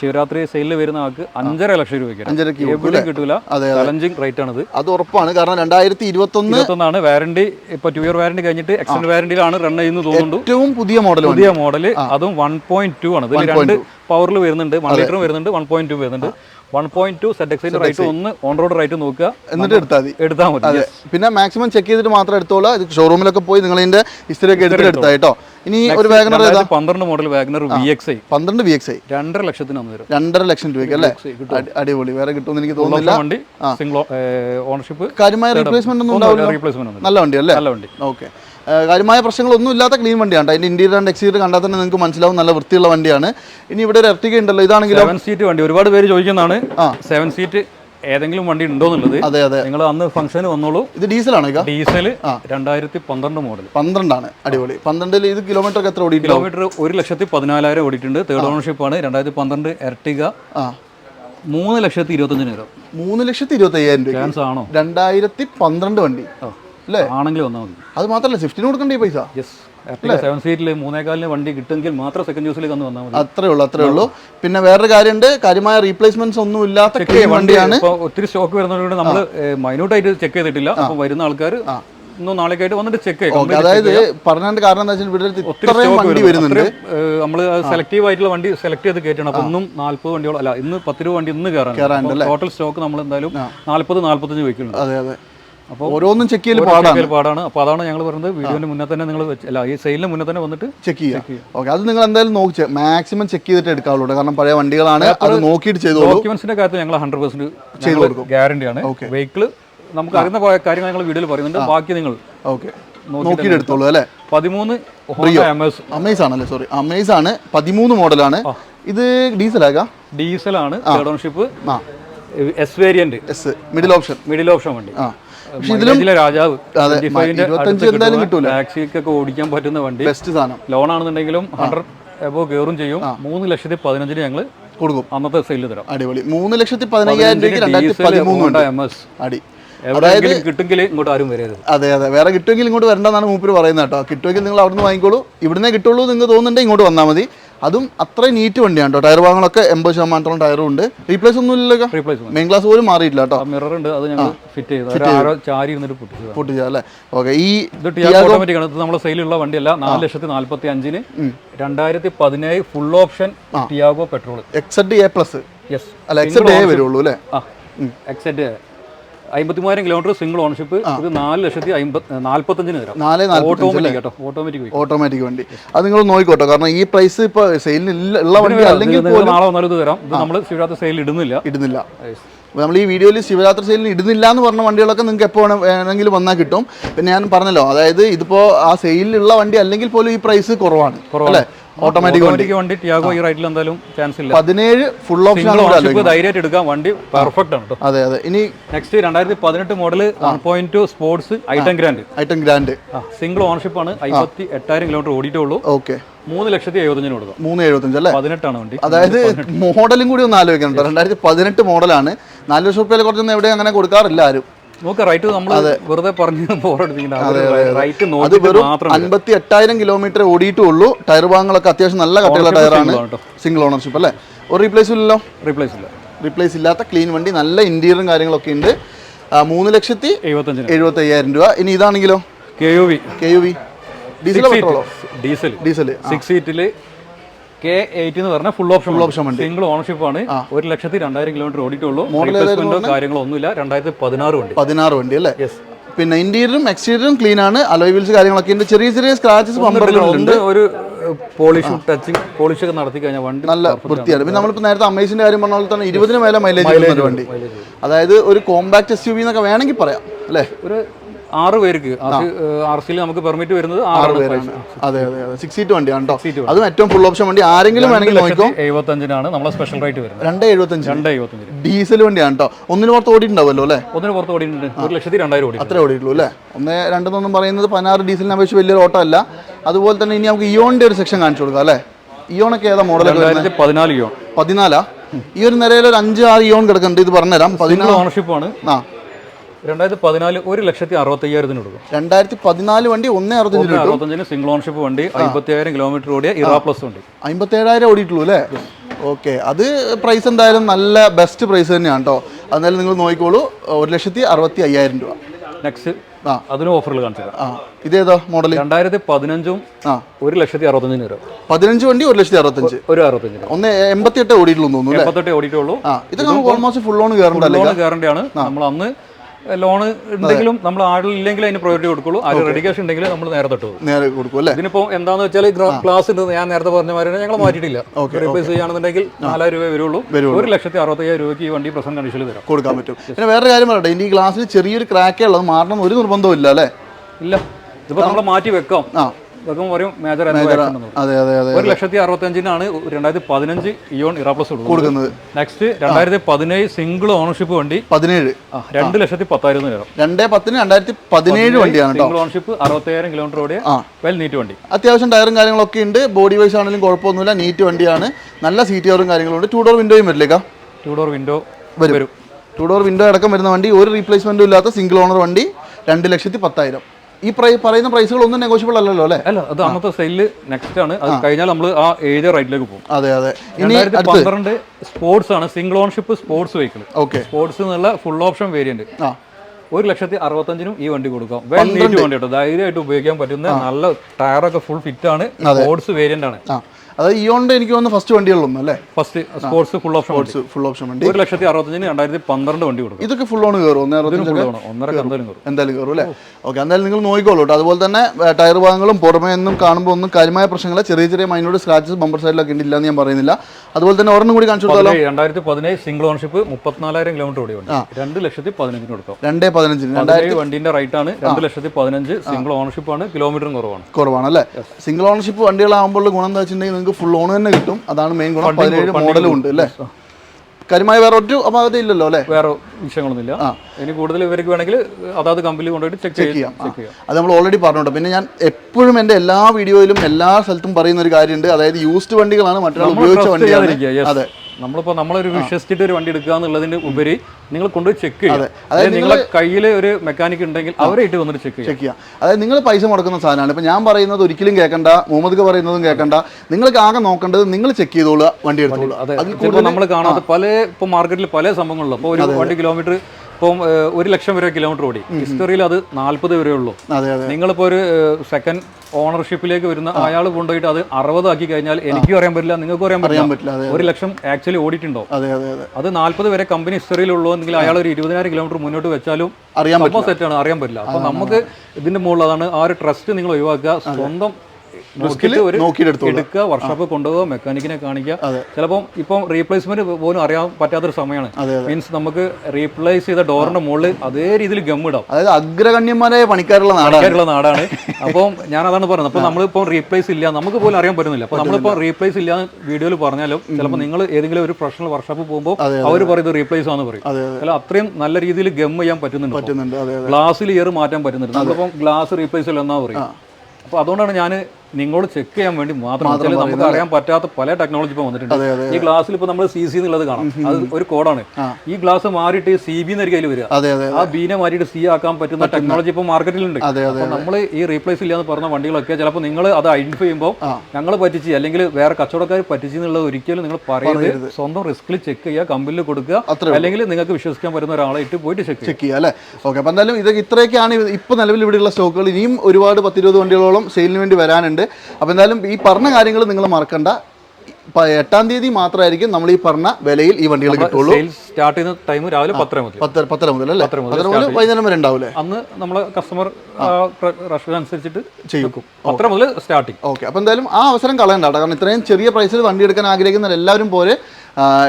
ശിവരാത്രി സെയിലിൽ വരുന്ന ആൾക്ക് അഞ്ചര ലക്ഷം രൂപയ്ക്ക് എവിടെയും കിട്ടൂല. ചലഞ്ചിങ് റേറ്റ് ആണ് അത് ഉറപ്പാണ്. കാരണം രണ്ടായിരത്തി ഇരുപത്തൊന്ന് ഇരുപത്തൊന്നാണ്. വാറണ്ടി ഇപ്പൊ ടു ഇയർ വാറണ്ടി കഴിഞ്ഞിട്ട് എക്സ്റ്റൻഡ് വാറണ്ടിയിലാണ് റൺ ചെയ്യുന്നത് തോന്നുന്നുണ്ട്. ഏറ്റവും പുതിയ മോഡൽ പുതിയ മോഡൽ അതും വൺ പോയിന്റ് ടു ആണ്. ഇതിൽ രണ്ട് പവറിൽ വരുന്നുണ്ട്. വൺ ലിറ്റർ വരുന്നുണ്ട്. വൺ പോയിന്റ് ടു വരുന്നുണ്ട്. One point two set exact rate ഒന്ന് ഓൺ റോഡ് റൈറ്റ് നോക്കുക. എന്നിട്ട് എടുത്താൽ മതി. എടുത്താൽ മതി. പിന്നെ മാക്സിമം ചെക്ക് ചെയ്തിട്ട് മാത്രം എടുത്തോളാം. ഇത് ഷോറൂമിലൊക്കെ പോയി നിങ്ങൾ ഇതിന്റെ ഹിസ്റ്ററി ഒക്കെ എടുത്തിട്ട് എടുത്താൽ കേട്ടോ. ഇനി ഒരു വാഗണർ പന്ത്രണ്ട് model WagonR V X I പന്ത്രണ്ട് വി എക്സ് ഐ രണ്ടര ലക്ഷത്തിന് തരും രണ്ടര ലക്ഷം രൂപയ്ക്ക് അല്ലേ? അടിപൊളി. വേറെ കിട്ടുമെന്ന് എനിക്ക് തോന്നുന്നില്ല. വണ്ടി സിംഗിൾ ഓണർഷിപ്പ് കാര്യമായ റീപ്ലേസ്മെന്റ് ഒന്നും ഉണ്ടാവില്ല. റീപ്ലേസ്മെന്റ് ഒന്നും നല്ല വണ്ടി അല്ലേ? നല്ല വണ്ടി. ഓക്കെ കാര്യമായ പ്രശ്നങ്ങളൊന്നും ഇല്ലാത്ത ക്ലീൻ വണ്ടിയാണ്. അതിന്റെ ഇന്റീരിയർ ആൻഡ് എക്സ്റ്റീരിയർ കണ്ടാൽ തന്നെ നിങ്ങൾക്ക് മനസ്സിലാവും. നല്ല വൃത്തിയുള്ള വണ്ടിയാണ്. ഇനി ഇവിടെ ഒരു എർട്ടിക ഉണ്ടല്ലോ. ഇതാണെങ്കിലും? സെവൻ സീറ്റ് വണ്ടി. ഒരുപാട് പേര് ചോദിക്കുന്നതാണ്. സെവൻ സീറ്റ് ഏതെങ്കിലും വണ്ടി ഉണ്ടോ എന്നുള്ളത് അതെ അതെ. നിങ്ങൾ അന്ന് ഫംഗ്ഷന് വന്നോളൂ. ഇത് ഡീസൽ ആണ് ഡീസൽ രണ്ടായിരത്തി പന്ത്രണ്ട് മോഡൽ പന്ത്രണ്ടാണ് അടിപൊളി. പന്ത്രണ്ടിൽ ഇത് കിലോമീറ്റർ എത്ര ഓടി കിലോമീറ്റർ ഒരു ലക്ഷത്തി പതിനാലായിരം ഓടിയിട്ടുണ്ട്. തേർഡ് ഓണർഷിപ്പ് ആണ്. രണ്ടായിരത്തി പന്ത്രണ്ട് എർട്ടിക മൂന്ന് ലക്ഷത്തി ഇരുപത്തഞ്ചിന് വരും മൂന്ന് ലക്ഷത്തി ഇരുപത്തി അയ്യായിരം രൂപ ചാൻസ് ആണോ? രണ്ടായിരത്തി പന്ത്രണ്ട് വണ്ടി അല്ലേ? ആണെങ്കിൽ വന്നാൽ മതി. അത് മാത്രമല്ല സ്വിഫ്റ്റിന് കൊടുക്കണ്ടേ പൈസ? യെസ് സെവൻ സീറ്റിൽ മൂന്നേകാലിന് വണ്ടി കിട്ടുമെങ്കിൽ മാത്രം സെക്കൻഡ് യൂസിൽ വന്ന് വന്നാൽ മതി. അത്രേ ഉള്ളൂ അത്രേ ഉള്ളൂ. പിന്നെ വേറൊരു കാര്യമുണ്ട് കാര്യമായ റീപ്ലേസ്മെന്റ്സ് ഒന്നും ഇല്ലാത്ത വണ്ടിയാണ്. ഒത്തിരി സ്റ്റോക്ക് വരുന്നതുകൊണ്ട് നമ്മൾ മൈന്യൂട്ടായിട്ട് ചെക്ക് ചെയ്തിട്ടില്ല. അപ്പോൾ വരുന്ന ആൾക്കാർ ഇന്നോ നാളേക്കായിട്ട് വന്നിട്ട് ചെക്ക് അതായത് പറഞ്ഞതിന്റെ കാരണം എന്താ വെച്ചാൽ ഇവിടെ ഇത്രയും വണ്ടി വരുന്നുണ്ട്. നമ്മൾ സെലക്റ്റീവ് ആയിട്ടുള്ള വണ്ടി സെലക്ട് ചെയ്ത് കയറ്റണം അപ്പൊ ഒന്നും നാല്പത് വണ്ടിയോളം അല്ല ഇന്ന് പത്ത് രൂപ വണ്ടി ഇന്ന് കയറാൻ ടോട്ടൽ സ്റ്റോക്ക് നമ്മൾ എന്തായാലും നാല്പത് നാല്പത്തഞ്ച് വെക്കുന്നുണ്ട്. അതെ അതെ. ഓരോന്നും ചെക്ക് ചെയ്യൽ പാടാണ്. പാടാണ്. അപ്പോൾ അതാണ് ഞങ്ങൾ പറയുന്നത് വീഡിയോന് മുന്നേ തന്നെ നിങ്ങൾ അല്ല ഈ സെയിലിന് മുന്നേ തന്നെ വന്നിട്ട് ചെക്ക് ചെയ്യാം ഓക്കെ അത് നിങ്ങൾ എന്തായാലും നോക്കി മാക്സിമം ചെക്ക് ചെയ്തിട്ട് എടുക്കാവുള്ളൂ കാരണം പഴയ വണ്ടികളാണ് അത് നോക്കിയിട്ട് ചെയ്തു ഡോക്യുമെന്റ്സിന്റെ കാര്യത്തിൽ ഞങ്ങൾ ഹൺഡ്രഡ് പെർസെന്റ് ഗ്യാരണ്ടിയാണ് വെഹിക്കിൾ നമുക്ക് അറിയുന്ന കാര്യങ്ങൾ ഞങ്ങൾ വീഡിയോയിൽ പറയുന്നുണ്ട്. ബാക്കി നിങ്ങൾ ഓക്കെ നോക്കിയിട്ട് എടുത്തോളൂ അല്ലേ? പതിമൂന്ന് അമേസ് ആണല്ലേ സോറി അമേസ് ആണ് പതിമൂന്ന് മോഡലാണ്. ഇത് ഡീസലാകാം ഡീസലാണ് ആ. S variant S middle option middle option വണ്ടി. രാജാവ് എന്തായാലും കിട്ടൂല. ടാക്സിക്കൊക്കെ ഓടിക്കാൻ പറ്റുന്ന വണ്ടി. ബെസ്റ്റ് സാധനം. ലോൺ ആണെന്നുണ്ടെങ്കിലും ഹൺഡ്രഡ് എബോ കയറും ചെയ്യും. മൂന്ന് ലക്ഷത്തി പതിനഞ്ചിന് ഞങ്ങൾ കൊടുക്കും. അന്നത്തെ സെയിൽ തരാം. അടിപൊളി. മൂന്ന് ലക്ഷത്തി പതിനയ്യായിരം രൂപയ്ക്ക് രണ്ടായിരത്തി പതിമൂന്ന് എം എസ് അടി. എവിടെയെങ്കിലും കിട്ടുമെങ്കിൽ ഇങ്ങോട്ട് ആരും വരരുത്. അതെ അതെ. വേറെ കിട്ടുമെങ്കിൽ ഇങ്ങോട്ട് വരണ്ടെന്നാണ് മൂപ്പര് പറയുന്നത് കേട്ടോ. കിട്ടുമെങ്കിൽ നിങ്ങൾ അവിടുന്ന് വാങ്ങിക്കോളൂ. ഇവിടുന്നേ കിട്ടുള്ളൂ നിങ്ങൾ തോന്നുന്നുണ്ടെങ്കിൽ ഇങ്ങോട്ട് വന്നാൽ മതി. അതും അത്രയും നീറ്റ് വണ്ടിയാണ് കേട്ടോ. ടയർ ഭാഗങ്ങളൊക്കെ എൺപത് ശതമാനത്തോളം ടയറും ഉണ്ട്. റീപ്ലേസ് ഒന്നും ഇല്ലല്ലോ മെയിൻ ക്ലാസ് പോലും മാറിയിട്ടില്ല കേട്ടോ. മിറർ ഉണ്ട്. അത് ഞങ്ങൾ ഫിറ്റ് ചെയ്തു. ഒരു ആരോ ചാരി ഇരുന്നിട്ട് പൊട്ടിച്ചതാണ് പൊട്ടിച്ച അല്ലേ? ഓക്കെ ഈ ഓട്ടോമാറ്റിക് ആണ്. ഇത് നമ്മുടെ സെയിലുള്ള വണ്ടിയല്ല. നാല് ലക്ഷത്തി നാല്പത്തി അഞ്ചിന് രണ്ടായിരത്തി പതിനേഴ് full option Tiago petrol X Z A plus yes അല്ല എക്സഡ് എ വരുള്ളൂ അല്ലേ? ആ. എക്സെറ്റ് അമ്പത്തിമൂവായിരം കിലോമീറ്റർ സിംഗിൾ ഓണർഷിപ്പ് ഇത് നാല് ലക്ഷത്തി നാല്പത്തഞ്ചിന് തരാം നാല് ഓട്ടോമാറ്റിക് കേട്ടോ ഓട്ടോമാറ്റിക് ഓട്ടോമാറ്റിക് വണ്ടി. അത് നിങ്ങൾ നോക്കിക്കോട്ടോ. കാരണം ഈ പ്രൈസ് ഇപ്പൊ സെയിലിൽ ഉള്ള വണ്ടി അല്ലെങ്കിൽ നാളെ വന്നാലും ഇത് തരാം. ഇത് നമ്മൾ ശിവരാത്രി സെയിൽ ഇടുന്നില്ല. ഇടുന്നില്ല. നമ്മൾ ഈ വീഡിയോയിൽ ശിവരാത്രി സെയിലിൽ ഇടുന്നില്ല എന്ന് പറഞ്ഞ വണ്ടികളൊക്കെ നിങ്ങൾക്ക് എപ്പോൾ വേണം വേണമെങ്കിലും വന്നാൽ കിട്ടും. പിന്നെ ഞാൻ പറഞ്ഞല്ലോ അതായത് ഇതിപ്പോൾ ആ സെയിലിലുള്ള വണ്ടി അല്ലെങ്കിൽ പോലും ഈ പ്രൈസ് കുറവാണ്. അല്ലേ? ഓട്ടോമാറ്റിക് വണ്ടി. ഓട്ടോമാറ്റിക് വണ്ടി. ടിയാഗോ ഈ റൈറ്റിൽ എന്തായാലും ചാൻസ് ഇല്ല. പതിനേഴ് ഫുൾ ഓപ്ഷൻ ധൈര്യമായിട്ട് എടുക്കാം. വണ്ടി പെർഫെക്റ്റ് ആണ് അതെ അതെ. ഇനി നെക്സ്റ്റ് രണ്ടായിരത്തി പതിനെട്ട് model one point two sports item grand item grand single ownership ആണ്. അമ്പത്തി എട്ടായിരം കിലോമീറ്റർ ഓടിയിട്ടുള്ളൂ ഓക്കെ. മൂന്ന് ലക്ഷത്തി എഴുപത്തഞ്ചിന് കൊടുക്കാം. മൂന്ന് എഴുപത്തഞ്ച് അല്ലേ? പതിനെട്ടാണ് വണ്ടി. അതായത് മോഡലും കൂടി ഒന്ന് ആലോചിക്കണം രണ്ടായിരത്തി പതിനെട്ട് മോഡലാണ് നാല് ലക്ഷം റുപ്യയിൽ കുറച്ചൊന്നും എവിടെ അങ്ങനെ കൊടുക്കാറില്ല ആരും. റൈറ്റ് നമ്മൾ വെറുതെ പറഞ്ഞ് ബോറടിപ്പിക്കുന്ന റൈറ്റ് അത് വെറും മാത്രം അൻപത്തി എട്ടായിരം കിലോമീറ്റർ ഓടിയിട്ടുള്ളൂ ടയർ ഭാഗങ്ങളൊക്കെ അത്യാവശ്യം നല്ല കട്ടിയുള്ള ടയറാണ്. സിംഗിൾ ഓണർഷിപ്പ് അല്ലേ? ഒരു റീപ്ലേസ് ഇല്ലല്ലോ? റീപ്ലേസ് ഇല്ല. റീപ്ലേസ് ഇല്ലാത്ത ക്ലീൻ വണ്ടി നല്ല ഇന്റീരിയറും കാര്യങ്ങളൊക്കെ ഉണ്ട്. മൂന്ന് ലക്ഷത്തി എഴുപത്തി അയ്യായിരം രൂപ. ഇനി ഇതാണെങ്കിലോ? K U V K U V diesel diesel diesel six സീറ്റിൽ കെ എയ്റ്റ് എന്ന് പറഞ്ഞാൽ ഫുൾ ഓപ്ഷൻ ഫുൾ ഓപ്ഷൻ ഉണ്ട് സിംഗിൾ ഓണർഷിപ്പ് ആണ്. ഒരു ലക്ഷത്തി രണ്ടായിരം കിലോമീറ്റർ ഓടിയിട്ടുള്ളൂ. റീപ്ലേസ്മെന്റോ കാര്യങ്ങളോ ഒന്നുമില്ല. രണ്ടായിരത്തി പതിനാറ് വണ്ടി. പതിനാറ് വണ്ടി അല്ലേ? പിന്നെ ഇന്റീരിയറും എക്സ്റ്റീരിയറും ക്ലീൻ ആണ്. അലോയ് വീൽസ് കാര്യങ്ങളൊക്കെ ഉണ്ട്. ചെറിയ ചെറിയ സ്ക്രാച്ചസ് ബമ്പറിലുണ്ട് ഒന്ന് ഒരു പോളിഷും ടച്ചിങ് പോളിഷ് ഒക്കെ നടത്തി കഴിഞ്ഞാൽ വണ്ടി നല്ല വൃത്തിയാണ്. പിന്നെ നമ്മളിപ്പോൾ നേരത്തെ അമേസിന്റെ കാര്യം പറഞ്ഞ പോലെ തന്നെ ഇരുപതിന് മേലെ മൈലേജ് വണ്ടി. അതായത് ഒരു കോമ്പാക്ട് എസ് യു വി എന്നൊക്കെ വേണമെങ്കിൽ പറയാം അല്ലേ? ഒരു ആറ് പേർക്ക്. ആർ സിയിൽ നമുക്ക് പെർമിറ്റ് വരുന്നത് ആറ് പേരാണ്. അതെ അതെ അതെ. സിക്സ് സീറ്റ് വണ്ടിയാണ് കേട്ടോ അതും ഏറ്റവും ഫുൾ ഓപ്ഷൻ വണ്ടി. ആരെങ്കിലും വേണമെങ്കിൽ നോക്കിക്കോ. എഴുപത്തഞ്ചിനാണ് നമ്മളെ സ്പെഷ്യൽ റേറ്റ് വരുന്നത്. രണ്ട് എഴുപത്തഞ്ച് രണ്ട് എഴുപത്തഞ്ചിന്. ഡീസൽ വണ്ടിയാണ് കേട്ടോ ഒന്നിന് പുറത്ത് ഓടിയിട്ടുണ്ടാവുമല്ലോ അല്ലേ? ഒന്നിന് പുറത്ത് ഓടിയിട്ടുണ്ട്. ഒരു ലക്ഷത്തി രണ്ടായിരം ഓടി അത്രേ ഓടിയിട്ടുള്ളൂ അല്ലേ? ഒന്ന് രണ്ടെന്നൊന്നും പറയുന്നത് പതിനാറ് ഡീസലിനെ അപേക്ഷിച്ച് വലിയൊരു ഓട്ടം അല്ല. അതുപോലെ തന്നെ ഇനി നമുക്ക് ഇയോണിന്റെ ഒരു സെക്ഷൻ കാണിച്ചു കൊടുക്കാം അല്ലേ? ഇയോണൊക്കെ ഏതാ മോഡലൊക്കെ രണ്ടായിരത്തി പതിനാല് യോൺ പതിനാലാ? ഈ ഒരു നിലയിൽ ഒരു അഞ്ച് ആറ് ഇയോൺ കിടക്കുന്നുണ്ട്. ഇത് പറഞ്ഞുതരാം. പതിനാല് ഓണർഷിപ്പാണ് ആ. രണ്ടായിരത്തി പതിനാല് ഒരു ലക്ഷത്തി അറുപത്തി അയ്യായിരത്തിന് കൊടുക്കും. രണ്ടായിരത്തി പതിനാല് വണ്ടി ഒന്നേ അറുപത്തഞ്ച് ഒന്ന് അറുപത്തഞ്ചിന് സിംഗിൾ ഓൺഷിപ്പ് വണ്ടി അമ്പത്തിയായിരം കിലോമീറ്റർ ഓടിയ ഇറാ പ്ലസ് വണ്ടി. അമ്പത്തേഴായിരം ഓടിയിട്ടുള്ളൂ അല്ലേ? ഓക്കെ. അത് പ്രൈസ് എന്തായാലും നല്ല ബെസ്റ്റ് പ്രൈസ് തന്നെയാണ് കേട്ടോ എന്നാലും നിങ്ങൾ നോക്കിക്കോളൂ. ഒരു ലക്ഷത്തി അറുപത്തി അയ്യായിരം രൂപ. നെക്സ്റ്റ് ആ. അതിനും ഓഫറിൽ കാണിച്ചു തരാം. ആ. ഇതേതാ മോഡൽ രണ്ടായിരത്തി പതിനഞ്ചും ആ. ഒരു ലക്ഷത്തി അറുപത്തഞ്ചിന് വരും. പതിനഞ്ച് വണ്ടി ഒരു ലക്ഷത്തി അറുപത്തഞ്ച്. ഒരു അറുപത്തഞ്ച് ഒന്ന് എൺപത്തി എട്ട് ഓടിയിട്ടുള്ളൂ തോന്നുന്നു എൺപത്തെട്ട് ഓടിയിട്ടുള്ളൂ. ആ. ഇത് നമുക്ക് ഓൾമോസ്റ്റ് ഫുൾ ഓൺ ഗ്യാരണ്ടിയാണ് നമ്മൾ അന്ന് ലോൺ ഉണ്ടെങ്കിലും നമ്മൾ ആളില്ലെങ്കിൽ അതിന് പ്രയോറിറ്റി കൊടുക്കുള്ളൂ. ആര് റെഡി ക്യാഷ് ഉണ്ടെങ്കിൽ നമ്മൾ നേരത്തെ ഇട്ടു നേരെ കൊടുക്കും അല്ലേ? ഇതിനിപ്പോ എന്താന്ന് വെച്ചാൽ ക്ലാസ് ഉണ്ട് ഞാൻ നേരത്തെ പറഞ്ഞ മാതിരി ഞങ്ങൾ മാറ്റിയിട്ടില്ല. റീപ്ലേസ് ചെയ്യുകയാണെന്നുണ്ടെങ്കിൽ നാലായിരം രൂപ വരുള്ളൂ. ഒരു ലക്ഷത്തി അറുപത്തയ്യായിരം രൂപയ്ക്ക് ഈ വണ്ടി പ്രസന്റ് കണ്ടീഷനിൽ തരാം. കൊടുക്കാൻ പറ്റും. പിന്നെ വേറെ കാര്യം പറയട്ടെ ഇനി ഈ ഗ്ലാസ്സിൽ ചെറിയൊരു ക്രാക്കേ ഉള്ളത് മാറണം ഒരു നിർബന്ധവും ഇല്ല അല്ലേ? ഇല്ല. ഇതിപ്പോ നമ്മൾ മാറ്റി വെക്കാം. വെക്കുമ്പോൾ പറയും മേജർ അതെ അതെ അതെ ഒരു ലക്ഷത്തി അറുപത്തഞ്ചിനാണ് രണ്ടായിരത്തി പതിനഞ്ച് ഇയോൺ ഇറാപ്ലസ് കൊടുക്കുന്നത്. നെക്സ്റ്റ് രണ്ടായിരത്തി പതിനേഴ് സിംഗിൾ ഓണർഷിപ്പ് വണ്ടി. പതിനേഴ്. രണ്ട് ലക്ഷത്തി പത്തായിരം രണ്ടേ പത്തിന് രണ്ടായിരത്തി പതിനേഴ് വണ്ടിയാണ് സിംഗിൾ ഓണർഷിപ്പ് അറുപത്തയ്യായിരം കിലോമീറ്റർ ഓടിയ വെൽ നീറ്റ് വണ്ടി. അത്യാവശ്യം ടയറും കാര്യങ്ങളൊക്കെ ഉണ്ട്. ബോഡി വൈസ് ആണെങ്കിലും കുഴപ്പമൊന്നുമില്ല. നീറ്റ് വണ്ടിയാണ്. നല്ല സീറ്റ് കവറും കാര്യങ്ങളും ഉണ്ട് ടൂ ഡോർ വിൻഡോയും വരില്ലേക്കാ? Two door window. വരും. ടൂ ഡോർ വിൻഡോ അടക്കം വരുന്ന വണ്ടി ഒരു റീപ്ലേസ്മെന്റും ഇല്ലാത്ത സിംഗിൾ ഓണർ വണ്ടി രണ്ട് ലക്ഷത്തി പത്തായിരം. ഈ പറയുന്ന പറയുന്ന പ്രൈസുകളൊന്നും നെഗോഷ്യബിൾ അല്ലല്ലോ അല്ലേ? അല്ല അത് അന്നത്തെ സെയിൽ നെക്സ്റ്റ് ആണ്. അത് കഴിഞ്ഞാൽ നമ്മൾ ആ ഏഴ് റൈറ്റിലേക്ക് പോകും. അതെ അതെ. ഇനി രണ്ടായിരത്തി പന്ത്രണ്ട് സ്പോർട്സ് ആണ് single ownership sports vehicle okay. Sports എന്നുള്ള ഫുൾ ഓപ്ഷൻ വേരിയന്റ് ഒരു ലക്ഷത്തി അറുപത്തഞ്ചിനും ഈ വണ്ടി കൊടുക്കാം. വെൽ നീറ്റ് വണ്ടി കേട്ടോ. ധൈര്യമായിട്ട് ഉപയോഗിക്കാൻ പറ്റുന്ന നല്ല ടയറൊക്കെ ഫുൾ ഫിറ്റ് ആണ്. സ്പോർട്സ് വേരിയന്റ് ആണ്. അതായത് ഇയോണ്ട് എനിക്ക് തോന്നുന്നു ഫസ്റ്റ് വണ്ടികളൊന്നും അല്ലേ? First sports full option sports full option വണ്ടി. ഒരു ലക്ഷത്തി അറുപത്തഞ്ചിന് രണ്ടായിരത്തി പന്ത്രണ്ട് വണ്ടി കൊടുക്കും ഇതൊക്കെ ഫുൾ ഓൺ കയറും. ഒന്നര എന്തായാലും കയറും. അല്ലേ? ഓക്കെ എന്തായാലും നിങ്ങൾ നോക്കിക്കോളൂ കേട്ടോ അതുപോലെ തന്നെ ടയർ ഭാഗങ്ങളും പുറമേ ഒന്നും കാണുമ്പോൾ ഒന്നും കാര്യമായ പ്രശ്നങ്ങൾ ചെറിയ ചെറിയ മൈനോട് സ്ക്രാച്ചസ് ബമ്പർ സൈഡിലൊക്കെ ഉണ്ട് ഇല്ലാന്ന് ഞാൻ പറയുന്നില്ല. അതുപോലെ തന്നെ ഒരെണ്ണം കൂടി കാണിച്ചു കൊടുത്താലോ? രണ്ടായിരത്തി പതിനേഴ് സിംഗിൾ ഓണർഷിപ്പ് മുപ്പത്തിനാലായിരം കിലോമീറ്റർ ഓടി വണ്ടി. രണ്ട് ലക്ഷത്തി പതിനഞ്ചിന് കൊടുക്കാം രണ്ടേ പതിനഞ്ചിന് രണ്ടായിരത്തി വണ്ടിന്റെ റൈറ്റ് ആണ് രണ്ട് ലക്ഷത്തി പതിനഞ്ച് സിംഗിൾ ഓണർഷിപ്പ് ആണ് കിലോമീറ്ററും കുറവാണ്. കുറവാണ് അല്ലേ? സിംഗിൾ ഓണർഷിപ്പ് വണ്ടികളാകുമ്പോൾ ഗുണം എന്താ വെച്ചിട്ടുണ്ടെങ്കിൽ നിങ്ങൾക്ക് ഫുൾ ഓൺ തന്നെ കിട്ടും. അതാണ് മെയിൻ ഗുണം. പതിനേഴ് മോഡലും ഉണ്ട് അല്ലേ? കാര്യമായ വേറെ ഒറ്റ അപാകത ഇല്ലല്ലോ അല്ലേ? വേറെ വിഷയങ്ങളൊന്നുമില്ല. ഇനി കൂടുതൽ ഇവർക്ക് വേണമെങ്കിൽ അതാത് കമ്പനി കൊണ്ടുപോയിട്ട് ചെക്ക് ചെയ്യാം. അത് നമ്മൾ ഓൾറെഡി പറഞ്ഞോട്ടോ പിന്നെ ഞാൻ എപ്പോഴും എന്റെ എല്ലാ വീഡിയോയിലും എല്ലാ സ്ഥലത്തും പറയുന്ന ഒരു കാര്യമുണ്ട്. അതായത് യൂസ്ഡ് വണ്ടികളാണ് മറ്റൊരാൾ ഉപയോഗിച്ച വണ്ടിയാണ്. അതെ. നമ്മളിപ്പോ നമ്മളൊരു വിശ്വസിച്ചിട്ട് ഒരു വണ്ടി എടുക്കുക എന്നുള്ളതിന് ഉപരി നിങ്ങൾ കൊണ്ടുപോയി ചെക്ക് ചെയ്യുക. അതായത് നിങ്ങളെ കയ്യിൽ ഒരു മെക്കാനിക് ഉണ്ടെങ്കിൽ അവരായിട്ട് വന്നിട്ട് ചെക്ക് ചെക്ക് ചെയ്യുക. അതായത് നിങ്ങൾ പൈസ മുടക്കുന്ന സാധനമാണ്. ഇപ്പം ഞാൻ പറയുന്നത് ഒരിക്കലും കേൾക്കണ്ട. മുഹമ്മദ് പറയുന്നതും കേൾക്കണ്ട. നിങ്ങൾക്ക് ആകെ നോക്കേണ്ടത് നിങ്ങൾ ചെക്ക് ചെയ്തോളുക വണ്ടി എടുത്തോളൂ അതെ. നമ്മൾ കാണാത്ത പല ഇപ്പൊ മാർക്കറ്റിൽ പല സംഭവങ്ങളിലും ഇപ്പോൾ ഒരു വണ്ടി കിലോമീറ്റർ ഇപ്പം ഒരു ലക്ഷം വരെ കിലോമീറ്റർ ഓടി. ഹിസ്റ്ററിയിൽ അത് നാല്പത് വരെ ഉള്ളൂ. നിങ്ങളിപ്പോ ഒരു സെക്കൻഡ് ഓണർഷിപ്പിലേക്ക് വരുന്ന അയാൾ കൊണ്ടുപോയിട്ട് അത് അറുപതാക്കി കഴിഞ്ഞാൽ എനിക്കും അറിയാൻ പറ്റില്ല നിങ്ങൾക്കും അറിയാൻ പറ്റില്ല. ഒരു ലക്ഷം ആക്ച്വലി ഓടിയിട്ടുണ്ടോ? അതെ അതെ അതെ. നാല്പത് വരെ കമ്പനി ഹിസ്റ്ററിയിലുള്ളൂ എങ്കിൽ അയാൾ ഒരു ഇരുപതിനായിരം കിലോമീറ്റർ മുന്നോട്ട് വെച്ചാലും അറിയാൻ സെറ്റാണ് അറിയാൻ പറ്റില്ല. അപ്പൊ നമുക്ക് ഇതിന്റെ മുകളിൽ അതാണ് ആ ഒരു ട്രസ്റ്റ് നിങ്ങൾ ഒഴിവാക്കുക. സ്വന്തം എടുക്കുക വർക്ക്ഷോപ്പ് കൊണ്ടുപോകുക മെക്കാനിക്കിനെ കാണിക്കുക. ചിലപ്പം ഇപ്പം റീപ്ലേസ്മെന്റ് പോലും അറിയാൻ പറ്റാത്തൊരു സമയമാണ്. മീൻസ് നമുക്ക് റീപ്ലേസ് ചെയ്ത ഡോറിന്റെ മുകളിൽ അതേ രീതിയിൽ ഗം ഇടാം. അതായത് അഗ്രഗണ്യന്മാരായ പണിക്കാരുള്ള നാടാണ്. ആൾക്കാരുള്ള നാടാണ്. അപ്പം ഞാൻ അതാണ് പറയുന്നത് അപ്പൊ നമ്മളിപ്പോൾ റീപ്ലേസ് ഇല്ല. നമുക്ക് പോലും അറിയാൻ പറ്റുന്നില്ല. അപ്പൊ നമ്മളിപ്പോൾ റീപ്ലേസ് ഇല്ല വീഡിയോയിൽ പറഞ്ഞാലും ചിലപ്പോൾ നിങ്ങൾ ഏതെങ്കിലും ഒരു പ്രൊഫഷണൽ വർക്ക്ഷോപ്പ് പോകുമ്പോൾ അവർ പറയുന്നത് റീപ്ലേസ് ആണെന്ന് പറയും. അല്ല അത്രയും നല്ല രീതിയിൽ ഗം ചെയ്യാൻ പറ്റുന്നുണ്ട് ഗ്ലാസ്സിൽ ഇയർ മാറ്റാൻ പറ്റുന്നുണ്ട് നമ്മളിപ്പം ഗ്ലാസ് റീപ്ലേസ് ഇല്ല എന്നാ പറയും. അപ്പൊ അതുകൊണ്ടാണ് ഞാൻ നിങ്ങളോട് ചെക്ക് ചെയ്യാൻ വേണ്ടി മാത്രം നമുക്ക് അറിയാൻ പറ്റാത്ത പല ടെക്നോളജി ഇപ്പൊ വന്നിട്ടുണ്ട്. ഈ ഗ്ലാസ്സിൽ ഇപ്പൊ നമ്മൾ സി സി എന്നുള്ളത് കാണാം. അത് ഒരു കോഡാണ് ഈ ഗ്ലാസ് മാറിയിട്ട് സി ബി എന്നൊരു കയ്യിൽ വരിക. ആ ബീനെ മാറിയിട്ട് സി ആക്കാൻ പറ്റുന്ന ടെക്നോളജി ഇപ്പൊ മാർക്കറ്റിലുണ്ട് നമ്മൾ ഈ റീപ്ലേസ് ഇല്ലാന്ന് പറഞ്ഞ വണ്ടികളൊക്കെ ചിലപ്പോൾ നിങ്ങൾ അത് ഐഡന്റിഫൈ ചെയ്യുമ്പോൾ ഞങ്ങൾ പറ്റിച്ച് അല്ലെങ്കിൽ വേറെ കച്ചവടക്കാർ പറ്റിച്ച് എന്നുള്ളത് ഒരിക്കലും നിങ്ങൾ പറയരുത്. സ്വന്തം റിസ്കിൽ ചെക്ക് ചെയ്യുക കമ്പനിയിൽ കൊടുക്കുക. അല്ലെങ്കിൽ നിങ്ങൾക്ക് വിശ്വസിക്കാൻ പറ്റുന്ന ഒരാളെ ഇട്ട് പോയിട്ട് ചെക്ക് ചെയ്യുക. ചെക്ക് ചെയ്യുക അല്ലേ? ഓക്കെ അപ്പം എന്തായാലും ഇത് ഇത്രയൊക്കെയാണ് ഇപ്പൊ ഇപ്പോൾ നിലവിൽ ഇവിടെയുള്ള സ്റ്റോക്കുകൾ ഇനിയും ഒരുപാട് പത്തിരുപത് വണ്ടികളോളം സെയിലിന് വേണ്ടി വരാനുണ്ട്. അപ്പോൾ എന്തായാലും ഈ പറഞ്ഞ കാര്യങ്ങൾ നിങ്ങൾ മറക്കണ്ട. എട്ടാം തീയതി മാത്രമായിരിക്കും നമ്മൾ ഈ പറഞ്ഞ വിലയിൽ ഈ വണ്ടികൾ കിട്ടുള്ളൂ. സ്റ്റാർട്ട് ചെയ്യുന്ന ടൈം രാവിലെ പത്തര മുതൽ പത്തര മുതൽ അല്ലേ? പത്തര മുതൽ വൈകുന്നേരം വരെ ഉണ്ടാവില്ലേ അന്ന് നമ്മളെ കസ്റ്റമർ റഷ് അനുസരിച്ചിട്ട് ചെയ്യും. പത്തര മുതൽ സ്റ്റാർട്ടിങ് ഓക്കെ. അപ്പോൾ എന്തായാലും ആ അവസരം കളയണ്ട കാരണം ഇത്രയും ചെറിയ പ്രൈസിൽ വണ്ടി എടുക്കാൻ ആഗ്രഹിക്കുന്ന എല്ലാവരും പോലെ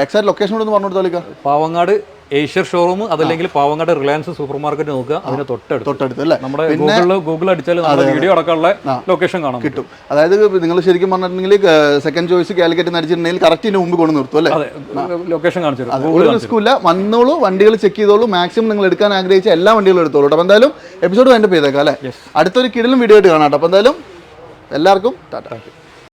എക്സാക്ട് ലൊക്കേഷൻ കൂടെ ഒന്ന് പറഞ്ഞു കൊടുത്താൽ പാവങ്ങാട് ഏഷ്യർ ഷോറൂം അതല്ലെങ്കിൽ പാവങ്ങാട് റിലയൻസ് സൂപ്പർ മാർക്കറ്റ് നോക്കുക അതിന് തൊട്ടടുത്ത്. തൊട്ടടുത്ത് അല്ലേ? നമ്മുടെ ഗൂഗിളിൽ ഗൂഗിൾ അടിച്ചാൽ നമ്മുടെ വീഡിയോ അടക്കമുള്ള ലൊക്കേഷൻ കാണാം കിട്ടും. അതായത് നിങ്ങൾ ശരിക്കും പറഞ്ഞിട്ടുണ്ടെങ്കിൽ സെക്കൻഡ് ചോയ്സ് കാലിക്കറ്റ് നടിച്ചിട്ടുണ്ടെങ്കിൽ കറക്റ്റ് ഇതിന് മുമ്പ് കൊണ്ട് നിർത്തും അല്ലേ? ലൊക്കേഷൻ കാണിച്ചു ഒരു വന്നോളൂ വണ്ടികൾ ചെക്ക് ചെയ്തോളൂ. മാക്സിമം നിങ്ങൾ എടുക്കാൻ ആഗ്രഹിച്ച എല്ലാ വണ്ടികളും എടുത്തോളൂ അപ്പം അപ്പോൾ എന്തായാലും എപ്പിസോഡ് വേണ്ട ചെയ്തേക്കാം അല്ലേ? അടുത്തൊരു കിടലും വീഡിയോ ആയിട്ട് കാണാം അപ്പം അപ്പോൾ എന്തായാലും എല്ലാവർക്കും ടാറ്റ